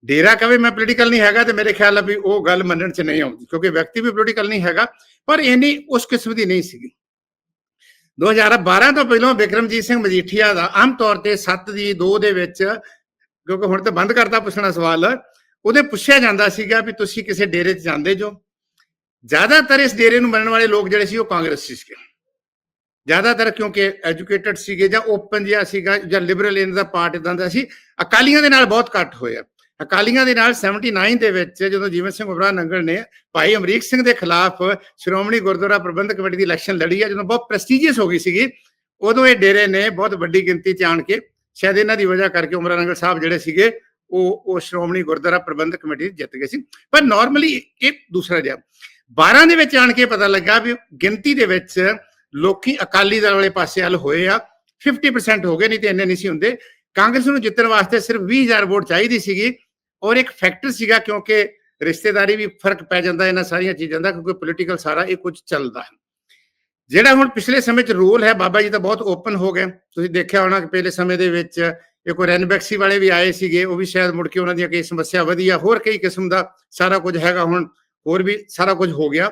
ਡੇਰਾ ਕਹੇ ਮੈਂ ਪੋਲੀਟੀਕਲ ਨਹੀਂ ਹੈਗਾ ਤੇ ਮੇਰੇ ਖਿਆਲ ਆ ਵੀ ਉਹ ਗੱਲ ਮੰਨਣ ਚ ਨਹੀਂ ਆਉਂਦੀ, ਕਿਉਂਕਿ ਵਿਅਕਤੀ ਵੀ ਪੋਲੀਟੀਕਲ ਨਹੀਂ ਹੈਗਾ, ਪਰ ਇੰਨੀ ਉਸ ਕਿਸਮ ਦੀ ਨਹੀਂ ਸੀਗੀ। 2012 ਤੋਂ ਪਹਿਲਾਂ ਵਿਕਰਮਜੀਤ ਸਿੰਘ ਮਜੀਠੀਆ ਦਾ ਆਮ ਤੌਰ ਤੇ 7 ਦੀ 2 ਦੇ ਵਿੱਚ, ਕਿਉਂਕਿ ਹੁਣ ਤਾਂ ਬੰਦ ਕਰਤਾ ਪੁੱਛਣਾ ਸਵਾਲ ਉਹਦੇ ਪੁੱਛਿਆ ਜਾਂਦਾ ਸੀਗਾ ਵੀ ਤੁਸੀਂ ਕਿਸੇ ਡੇਰੇ 'ਚ ਜਾਂਦੇ ਜੋ। ਜ਼ਿਆਦਾਤਰ ਇਸ ਡੇਰੇ ਨੂੰ ਮੰਨਣ ਵਾਲੇ ਲੋਕ ਜਿਹੜੇ ਸੀ ਉਹ ਕਾਂਗਰਸੀ ਸੀਗੇ। ਜ਼ਿਆਦਾਤਰ ਕਿਉਂਕਿ ਐਜੂਕੇਟਡ ਸੀਗੇ ਜਾਂ ਓਪਨ ਜਿਹਾ ਸੀਗਾ ਜਾਂ ਲਿਬਰਲ ਇਹਨਾਂ ਦਾ ਪਾਰਟ ਇਦਾਂ ਦਾ ਸੀ। ਅਕਾਲੀਆਂ ਦੇ ਨਾਲ ਬਹੁਤ ਘੱਟ ਹੋਇਆ ਅਕਾਲੀਆਂ ਦੇ ਨਾਲ 79 ਦੇ ਵਿੱਚ ਜਦੋਂ ਜੀਵਨ ਸਿੰਘ ਉਬਰਾ ਨੰਗਲ ਨੇ ਭਾਈ ਅਮਰੀਕ ਸਿੰਘ ਦੇ ਖਿਲਾਫ ਸ਼੍ਰੋਮਣੀ ਗੁਰਦੁਆਰਾ ਪ੍ਰਬੰਧਕ ਕਮੇਟੀ ਦੀ ਇਲੈਕਸ਼ਨ ਲੜੀ ਹੈ ਜਦੋਂ ਬਹੁਤ ਪ੍ਰੈਸਟੀਜੀਅਸ ਹੋ ਗਈ ਸੀਗੀ, ਉਦੋਂ ਇਹ ਡੇਰੇ ਨੇ ਬਹੁਤ ਵੱਡੀ ਗਿਣਤੀ ਚ ਆਣ ਕੇ, ਸ਼ਾਇਦ ਇਹਨਾਂ ਦੀ ਵਜ੍ਹਾ ਕਰਕੇ ਉਮਰਾ ਨੰਗਲ ਸਾਹਿਬ ਜਿਹੜੇ ਸੀਗੇ ਉਹ ਉਹ ਸ਼੍ਰੋਮਣੀ ਗੁਰਦੁਆਰਾ ਪ੍ਰਬੰਧਕ ਕਮੇਟੀ ਜਿੱਤ ਗਏ ਸੀ। ਪਰ ਨਾਰਮਲੀ ਇਹ ਦੂਸਰਾ ਜਿਹਾ। 12 ਦੇ ਵਿੱਚ ਆਣ ਕੇ ਪਤਾ ਲੱਗਾ ਵੀ ਗਿਣਤੀ ਦੇ ਵਿੱਚ ਲੋਕੀ ਅਕਾਲੀ ਦਲ ਵਾਲੇ ਪਾਸੇ ਹਲ ਹੋਏ ਆ। 50% ਹੋ ਗਏ, ਨਹੀਂ ਤੇ ਇੰਨੇ ਨਹੀਂ ਸੀ ਹੁੰਦੇ। ਕਾਂਗਰਸ ਨੂੰ ਜਿੱਤਣ ਵਾਸਤੇ ਸਿਰਫ 20000 ਵੋਟ ਚਾਹੀਦੀ ਸੀਗੀ। ਔਰ ਇੱਕ ਫੈਕਟਰ ਸੀਗਾ ਕਿਉਂਕਿ ਰਿਸ਼ਤੇਦਾਰੀ ਵੀ ਫ਼ਰਕ ਪੈ ਜਾਂਦਾ, ਇਹਨਾਂ ਸਾਰੀਆਂ ਚੀਜ਼ਾਂ ਦਾ, ਕਿਉਂਕਿ ਪੋਲੀਟੀਕਲ ਸਾਰਾ ਇਹ ਕੁਝ ਚੱਲਦਾ ਹੈ। ਜਿਹੜਾ ਹੁਣ ਪਿਛਲੇ ਸਮੇਂ 'ਚ ਰੋਲ ਹੈ, ਬਾਬਾ ਜੀ ਤਾਂ ਬਹੁਤ ਓਪਨ ਹੋ ਗਏ। ਤੁਸੀਂ ਦੇਖਿਆ ਹੋਣਾ ਕਿ ਪਿਛਲੇ ਸਮੇਂ ਦੇ ਵਿੱਚ ਇਹ ਕੋਈ ਰੈਨਬੈਕਸੀ ਵਾਲੇ ਵੀ ਆਏ ਸੀਗੇ, ਉਹ ਵੀ ਸ਼ਾਇਦ ਮੁੜ ਕੇ ਉਹਨਾਂ ਦੀਆਂ ਕਈ ਸਮੱਸਿਆ ਵਧੀਆ, ਹੋਰ ਕਈ ਕਿਸਮ ਦਾ ਸਾਰਾ ਕੁਝ ਹੈਗਾ ਹੁਣ, ਹੋਰ ਵੀ ਸਾਰਾ ਕੁਝ ਹੋ ਗਿਆ।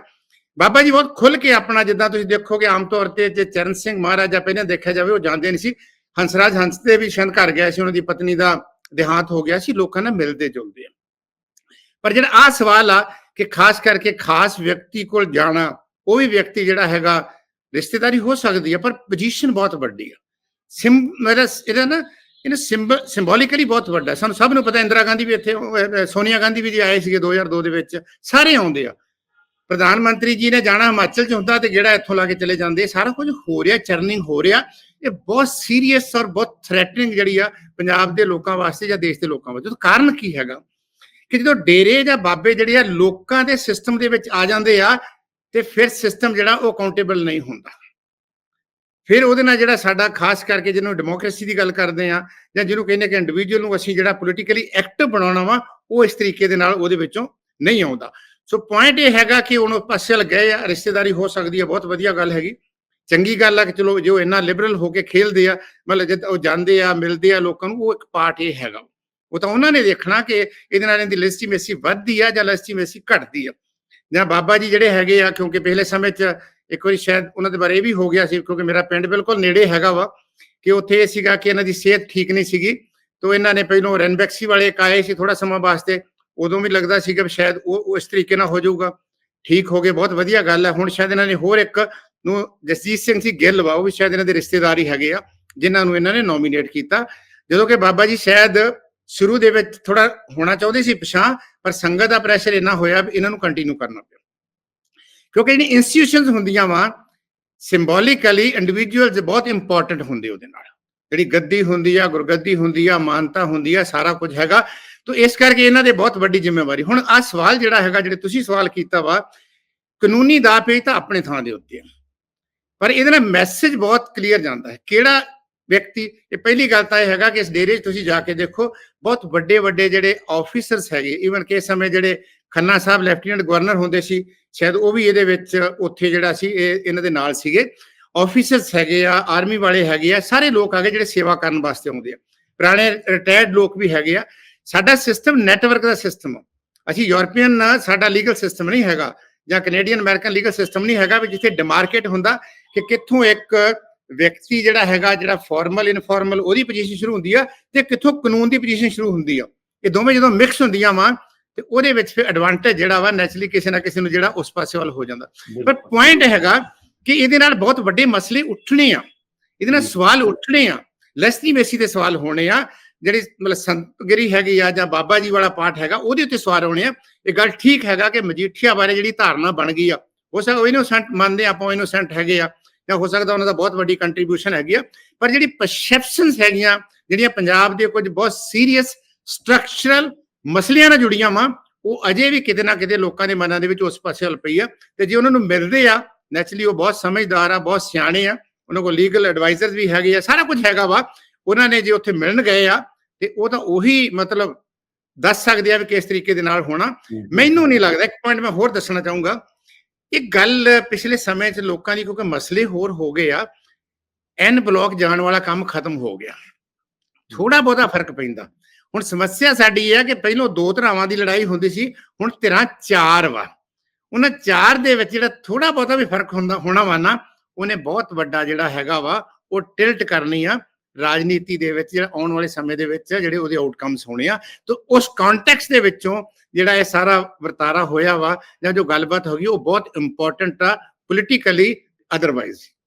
ਬਾਬਾ ਜੀ ਬਹੁਤ ਖੁੱਲ ਕੇ ਆਪਣਾ ਜਿੱਦਾਂ ਤੁਸੀਂ ਦੇਖੋਗੇ, ਆਮ ਤੌਰ ਤੇ ਜੇ ਚਰਨ ਸਿੰਘ ਮਹਾਰਾਜਾ ਪਹਿਲਾਂ ਦੇਖਿਆ ਜਾਵੇ, ਉਹ ਜਾਂਦੇ ਨਹੀਂ ਸੀ। ਹੰਸਰਾਜ ਹੰਸ ਦੇ ਵੀ ਸ਼ਨ ਘਰ ਗਿਆ ਸੀ, ਉਹਨਾਂ ਦੀ ਪਤਨੀ ਦਾ ਦੇਹਾਂਤ ਹੋ ਗਿਆ ਸੀ, ਲੋਕਾਂ ਨਾਲ ਮਿਲਦੇ ਜੁਲਦੇ ਆ। ਪਰ ਜਿਹੜਾ ਆ ਸਵਾਲ ਆ ਕਿ ਖਾਸ ਕਰਕੇ ਖਾਸ ਵਿਅਕਤੀ ਕੋਲ ਜਾਣਾ, ਉਹ ਵੀ ਵਿਅਕਤੀ ਜਿਹੜਾ ਹੈਗਾ, ਰਿਸ਼ਤੇਦਾਰੀ ਹੋ ਸਕਦੀ ਹੈ ਪਰ ਪੋਜੀਸ਼ਨ ਬਹੁਤ ਵੱਡੀ ਆ। ਸਿਮ ਮੇਰਾ ਇਹਦਾ ਨਾ ਇਹਨੇ ਸਿੰਬਲ ਸਿੰਬੋਲਿਕਲੀ ਬਹੁਤ ਵੱਡਾ। ਸਾਨੂੰ ਸਭ ਨੂੰ ਪਤਾ, ਇੰਦਰਾ ਗਾਂਧੀ ਵੀ ਇੱਥੇ ਸੋਨੀਆ ਗਾਂਧੀ ਵੀ ਜੀ ਆਏ ਸੀਗੇ 2002 ਦੇ ਵਿੱਚ, ਸਾਰੇ ਆਉਂਦੇ ਆ। ਪ੍ਰਧਾਨ ਮੰਤਰੀ ਜੀ ਨੇ ਜਾਣਾ ਹਿਮਾਚਲ ਚ ਹੁੰਦਾ ਤੇ ਜਿਹੜਾ ਇੱਥੋਂ ਲਾ ਕੇ ਚਲੇ ਜਾਂਦੇ ਸਾਰਾ ਕੁਝ ਹੋ ਰਿਹਾ, ਚਰਨਿੰਗ ਹੋ ਰਿਹਾ। ਇਹ ਬਹੁਤ ਸੀਰੀਅਸ ਔਰ ਬਹੁਤ ਥ੍ਰੈਟਨਿੰਗ ਜਿਹੜੀ ਆ ਪੰਜਾਬ ਦੇ ਲੋਕਾਂ ਵਾਸਤੇ ਜਾਂ ਦੇਸ਼ ਦੇ ਲੋਕਾਂ ਵਾਸਤੇ। ਉਹਦਾ ਕਾਰਨ ਕੀ ਹੈਗਾ? ਕਿ ਜਦੋਂ ਡੇਰੇ ਜਾਂ ਬਾਬੇ ਜਿਹੜੇ ਆ, ਲੋਕਾਂ ਦੇ ਸਿਸਟਮ ਦੇ ਵਿੱਚ ਆ ਜਾਂਦੇ ਆ, ਤੇ ਫਿਰ ਸਿਸਟਮ ਜਿਹੜਾ ਉਹ ਅਕਾਊਂਟੇਬਲ ਨਹੀਂ ਹੁੰਦਾ। ਫਿਰ ਉਹਦੇ ਨਾਲ ਜਿਹੜਾ ਸਾਡਾ ਖਾਸ ਕਰਕੇ ਜਿਹਨੂੰ ਡੈਮੋਕ੍ਰੇਸੀ ਦੀ ਗੱਲ ਕਰਦੇ ਆ ਜਾਂ ਜਿਹਨੂੰ ਕਹਿੰਦੇ ਕਿ ਇੰਡੀਵਿਜੂਅਲ ਨੂੰ ਅਸੀਂ ਜਿਹੜਾ ਪੋਲੀਟੀਕਲੀ ਐਕਟਿਵ ਬਣਾਉਣਾ ਵਾ, ਉਹ ਇਸ ਤਰੀਕੇ ਦੇ ਨਾਲ ਉਹਦੇ ਵਿੱਚੋਂ ਨਹੀਂ ਆਉਂਦਾ। ਸੋ ਪੁਆਇੰਟ ਇਹ ਹੈਗਾ ਕਿ ਹੁਣ ਪਾਸੇ ਵੱਲ ਗਏ ਆ, ਰਿਸ਼ਤੇਦਾਰੀ ਹੋ ਸਕਦੀ ਹੈ ਬਹੁਤ ਵਧੀਆ ਗੱਲ ਹੈਗੀ। ਚੰਗੀ ਗੱਲ ਆ ਕਿ ਚਲੋ ਜੋ ਇੰਨਾ ਲਿਬਰਲ ਹੋ ਕੇ ਖੇਲਦੇ ਆ, ਮਤਲਬ ਜਦ ਉਹ ਜਾਂਦੇ ਆ, ਮਿਲਦੇ ਆ ਲੋਕਾਂ ਨੂੰ, ਉਹ ਇੱਕ ਪਾਰਟ ਇਹ ਹੈਗਾ। ਉਹ ਤਾਂ ਉਹਨਾਂ ਨੇ ਦੇਖਣਾ ਕਿ ਇਹਦੇ ਨਾਲ ਇਹਦੀ ਲੈਜੀਟੀਮੇਸੀ ਵੱਧਦੀ ਆ ਜਾਂ ਲੈਜੀਟੀਮੇਸੀ ਘਟਦੀ ਆ। ਜਾਂ ਬਾਬਾ ਜੀ ਜਿਹੜੇ ਹੈਗੇ ਆ, ਕਿਉਂਕਿ ਪਿਛਲੇ ਸਮੇਂ 'ਚ ਇੱਕ ਵਾਰੀ ਸ਼ਾਇਦ ਉਹਨਾਂ ਦੇ ਬਾਰੇ ਇਹ ਵੀ ਹੋ ਗਿਆ ਸੀ, ਕਿਉਂਕਿ ਮੇਰਾ ਪਿੰਡ ਬਿਲਕੁਲ ਨੇੜੇ ਹੈਗਾ ਵਾ, ਕਿ ਉੱਥੇ ਇਹ ਸੀਗਾ ਕਿ ਇਹਨਾਂ ਦੀ ਸਿਹਤ ਠੀਕ ਨਹੀਂ ਸੀਗੀ। ਤੋਂ ਇਹਨਾਂ ਨੇ ਪਹਿਲੋਂ ਰੈਨਬੈਕਸੀ ਵਾਲੇ ਇੱਕ ਆਏ ਸੀ ਥੋੜਾ ਸਮਾਂ ਵਾਸਤੇ, ਉਦੋਂ ਵੀ ਲੱਗਦਾ ਸੀ ਕਿ ਸ਼ਾਇਦ ਉਹ ਇਸ ਤਰੀਕੇ ਨਾਲ ਹੋ ਜਾਊਗਾ। ਠੀਕ ਹੋ ਗਏ, ਬਹੁਤ ਵਧੀਆ ਗੱਲ ਹੈ। ਹੁਣ ਸ਼ਾਇਦ ਇਹਨਾਂ ਨੇ ਹੋਰ ਇੱਕ ਨੂੰ ਜਸਜੀਤ ਸਿੰਘ ਸੀ, ਗਿੱਲ ਵਾ, ਉਹ ਵੀ ਸ਼ਾਇਦ ਇਹਨਾਂ ਦੇ ਰਿਸ਼ਤੇਦਾਰ ਹੀ ਹੈਗੇ ਆ, ਜਿਨ੍ਹਾਂ ਨੂੰ ਇਹਨਾਂ ਨੇ ਨੋਮੀਨੇਟ ਕੀਤਾ। ਜਦੋਂ ਕਿ ਬਾਬਾ ਜੀ ਸ਼ਾਇਦ ਸ਼ੁਰੂ ਦੇ ਵਿੱਚ ਥੋੜਾ ਹੋਣਾ ਚਾਹੁੰਦੇ ਸੀ ਪਛਾਂ ਪਰ ਸੰਗਤ ਦਾ ਪ੍ਰੈਸ਼ਰ ਇੰਨਾ ਹੋਇਆ ਵੀ ਇਹਨਾਂ ਨੂੰ ਕੰਟੀਨਿਊ ਕਰਨਾ ਪਿਆ। ਕਿਉਂਕਿ ਜਿਹੜੀ ਇੰਸਟੀਟਿਊਸ਼ਨਸ ਹੁੰਦੀਆਂ ਵਾ ਸਿੰਬੋਲਿਕਲੀ ਇੰਡੀਵਿਜੂਅਲਸ ਬਹੁਤ ਇੰਪੋਰਟੈਂਟ ਹੁੰਦੇ ਉਹਦੇ ਨਾਲ। ਜਿਹੜੀ ਗੱਦੀ ਹੁੰਦੀ ਆ, ਗੁਰਗੱਦੀ ਹੁੰਦੀ ਆ, ਮਾਨਤਾ ਹੁੰਦੀ ਆ, ਸਾਰਾ ਕੁਝ ਹੈਗਾ। ਤੋ ਇਸ ਕਰਕੇ ਇਹਨਾਂ ਦੇ ਬਹੁਤ ਵੱਡੀ ਜ਼ਿੰਮੇਵਾਰੀ। ਹੁਣ ਆ ਸਵਾਲ ਜਿਹੜਾ ਹੈਗਾ, ਜਿਹੜੇ ਤੁਸੀਂ ਸਵਾਲ ਕੀਤਾ ਵਾ, ਕਾਨੂੰਨੀ ਦਾ ਪੇਜ ਤਾਂ ਆਪਣੇ ਥਾਂ ਦੇ ਉੱਤੇ ਆ। ਪਰ ਇਹਦੇ ਨਾਲ ਮੈਸੇਜ ਬਹੁਤ ਕਲੀਅਰ ਜਾਂਦਾ ਹੈ। ਕਿਹੜਾ ਵਿਅਕਤੀ, ਇਹ ਪਹਿਲੀ ਗੱਲ ਤਾਂ ਇਹ ਹੈਗਾ ਕਿ ਇਸ ਡੇਰੇ 'ਚ ਤੁਸੀਂ ਜਾ ਕੇ ਦੇਖੋ, ਬਹੁਤ ਵੱਡੇ ਵੱਡੇ ਜਿਹੜੇ ਆਫੀਸਰਸ ਹੈਗੇ ਈਵਨ ਕਿ ਇਸ ਸਮੇਂ ਜਿਹੜੇ ਖੰਨਾ ਸਾਹਿਬ ਲੈਫਟੀਨੈਂਟ ਗਵਰਨਰ ਹੁੰਦੇ ਸੀ, ਸ਼ਾਇਦ ਉਹ ਵੀ ਇਹਦੇ ਵਿੱਚ ਉੱਥੇ ਜਿਹੜਾ ਸੀ, ਇਹ ਇਹਨਾਂ ਦੇ ਨਾਲ ਸੀਗੇ। ਆਫੀਸਰਸ ਹੈਗੇ ਆ ਆਰਮੀ ਵਾਲੇ ਹੈਗੇ ਆ, ਸਾਰੇ ਲੋਕ ਆਗੇ ਜਿਹੜੇ ਸੇਵਾ ਕਰਨ ਵਾਸਤੇ ਆਉਂਦੇ ਆ। ਪੁਰਾਣੇ ਰਿਟਾਇਰਡ ਲੋਕ ਵੀ ਹੈਗੇ ਆ। ਸਾਡਾ ਸਿਸਟਮ ਨੈਟਵਰਕ ਦਾ ਸਿਸਟਮ ਆ। ਅਸੀਂ ਯੂਰਪੀਅਨ, ਸਾਡਾ ਲੀਗਲ ਸਿਸਟਮ ਨਹੀਂ ਹੈਗਾ ਜਾਂ ਕੈਨੇਡੀਅਨ ਅਮਰੀਕਨ ਲੀਗਲ ਸਿਸਟਮ ਨਹੀਂ ਹੈਗਾ ਵੀ ਜਿੱਥੇ ਡਿਮਾਰਕੇਟ ਹੁੰਦਾ ਕਿ ਕਿੱਥੋਂ ਇੱਕ ਵਿਅਕਤੀ ਜਿਹੜਾ ਹੈਗਾ ਜਿਹੜਾ ਫਾਰਮਲ ਇਨਫਾਰਮਲ ਉਹਦੀ ਪੋਜੀਸ਼ਨ ਸ਼ੁਰੂ ਹੁੰਦੀ ਆ ਤੇ ਕਿੱਥੋਂ ਕਾਨੂੰਨ ਦੀ ਪੋਜੀਸ਼ਨ ਸ਼ੁਰੂ ਹੁੰਦੀ ਆ। ਇਹ ਦੋਵੇਂ ਜਦੋਂ ਮਿਕਸ ਹੁੰਦੀਆਂ ਵਾ ਤੇ ਉਹਦੇ ਵਿੱਚ ਫਿਰ ਐਡਵਾਂਟੇਜ ਜਿਹੜਾ ਵਾ ਨੈਚੁਰਲੀ ਕਿਸੇ ਨਾ ਕਿਸੇ ਨੂੰ ਜਿਹੜਾ ਉਸ ਪਾਸੇ ਵੱਲ ਹੋ ਜਾਂਦਾ। ਪਰ ਪੁਆਇੰਟ ਹੈਗਾ ਕਿ ਇਹਦੇ ਨਾਲ ਬਹੁਤ ਵੱਡੇ ਮਸਲੇ ਉੱਠਣੇ ਆ। ਇਹਦੇ ਨਾਲ ਸਵਾਲ ਉੱਠਣੇ ਆ। ਲੈਸਟੀਮੇਸੀ ਦੇ ਸਵਾਲ ਹੋਣੇ ਆ। ਜਿਹੜੀ ਮਤਲਬ ਸੰਤਗਿਰੀ ਹੈਗੀ ਆ ਜਾਂ ਬਾਬਾ ਜੀ ਵਾਲਾ ਪਾਠ ਹੈਗਾ ਉਹਦੇ ਉੱਤੇ ਸਵਾਲ ਹੋਣੇ ਆ। ਇਹ ਗੱਲ ਠੀਕ ਹੈਗਾ ਕਿ ਮਜੀਠੀਆ ਬਾਰੇ ਜਿਹੜੀ ਧਾਰਨਾ ਬਣ ਗਈ ਆ ਹੋ ਸਕਦਾ ਉਹ ਇਨੋਸੈਂਟ ਮੰਨਦੇ ਆਪਾਂ ਇਨੋਸੈਂਟ ਹੈਗੇ ਆ। ਜਾਂ ਹੋ ਸਕਦਾ ਉਹਨਾਂ ਦਾ ਬਹੁਤ ਵੱਡੀ ਕੰਟਰੀਬਿਊਸ਼ਨ ਹੈਗੀ ਆ। ਪਰ ਜਿਹੜੀ ਪਰਸੈਪਸ਼ਨਸ ਹੈਗੀਆਂ ਜਿਹੜੀਆਂ ਪੰਜਾਬ ਦੇ ਕੁਝ ਬਹੁਤ ਸੀਰੀਅਸ ਸਟਰਕਚਰਲ ਮਸਲਿਆਂ ਨਾਲ ਜੁੜੀਆਂ ਵਾ ਉਹ ਅਜੇ ਵੀ ਕਿਤੇ ਨਾ ਕਿਤੇ ਲੋਕਾਂ ਦੇ ਮਨਾਂ ਦੇ ਵਿੱਚ ਉਸ ਪਾਸੇ ਹਲ ਪਈ ਆ। ਤੇ ਜੇ ਉਹਨਾਂ ਨੂੰ ਮਿਲਦੇ ਆ ਨੈਚੁਰਲੀ ਉਹ ਬਹੁਤ ਸਮਝਦਾਰ ਆ ਬਹੁਤ ਸਿਆਣੇ ਆ ਉਹਨਾਂ ਕੋਲ ਲੀਗਲ ਐਡਵਾਈਜ਼ਰਸ ਵੀ ਹੈਗੇ ਆ ਸਾਰਾ ਕੁਝ ਹੈਗਾ ਵਾ। ਉਹਨਾਂ ਨੇ ਜੇ ਉੱਥੇ ਮਿਲਣ ਗਏ ਆ ਤੇ ਉਹ ਤਾਂ ਉਹੀ ਮਤਲਬ ਦੱਸ ਸਕਦੇ ਆ ਵੀ ਕਿਸ ਤਰੀਕੇ ਦੇ ਨਾਲ ਹੋਣਾ। ਮੈਨੂੰ ਨਹੀਂ ਲੱਗਦਾ ਇੱਕ ਪੁਆਇੰਟ ਮੈਂ ਹੋਰ ਦੱਸਣਾ ਚਾਹੂੰਗਾ ਇਹ ਗੱਲ ਪਿਛਲੇ ਸਮੇਂ 'ਚ ਲੋਕਾਂ ਦੀ ਕਿਉਂਕਿ ਮਸਲੇ ਹੋਰ ਹੋ ਗਏ ਆ, ਐਨ ਬਲਾਕ ਜਾਣ ਵਾਲਾ ਕੰਮ ਖਤਮ ਹੋ ਗਿਆ। ਥੋੜਾ ਬਹੁਤਾ ਫ਼ਰਕ ਪੈਂਦਾ। ਹੁਣ ਸਮੱਸਿਆ ਸਾਡੀ ਇਹ ਹੈ ਕਿ ਪਹਿਲਾਂ ਦੋ ਧਰਾਵਾਂ ਦੀ ਲੜਾਈ ਹੁੰਦੀ ਸੀ, ਹੁਣ ਧਿਰਾਂ ਚਾਰ ਵਾ। ਉਹਨਾਂ ਚਾਰ ਦੇ ਵਿੱਚ ਜਿਹੜਾ ਥੋੜਾ ਬਹੁਤਾ ਵੀ ਫ਼ਰਕ ਹੁੰਦਾ, ਹੋਣਾ ਵਾ ਨਾ, ਉਹਨੇ ਬਹੁਤ ਵੱਡਾ ਜਿਹੜਾ ਹੈਗਾ ਵਾ, ਉਹ ਟਿਲਟ ਕਰਨੀ ਆ ਰਾਜਨੀਤੀ ਦੇ ਵਿੱਚ, ਜਿਹੜਾ ਆਉਣ ਵਾਲੇ ਸਮੇਂ ਦੇ ਵਿੱਚ ਜਿਹੜੇ ਉਹਦੇ ਆਊਟਕਮਸ ਹੋਣੇ ਆ। ਤੇ ਉਸ ਕੰਟੈਕਸਟ ਦੇ ਵਿੱਚੋਂ ਜਿਹੜਾ ਇਹ ਸਾਰਾ ਵਰਤਾਰਾ ਹੋਇਆ ਵਾ ਜਾਂ ਜੋ ਗੱਲਬਾਤ ਹੋ ਗਈ, ਉਹ ਬਹੁਤ ਇੰਪੋਰਟੈਂਟ ਆ ਪੋਲੀਟੀਕਲੀ ਅਦਰਵਾਈਜ਼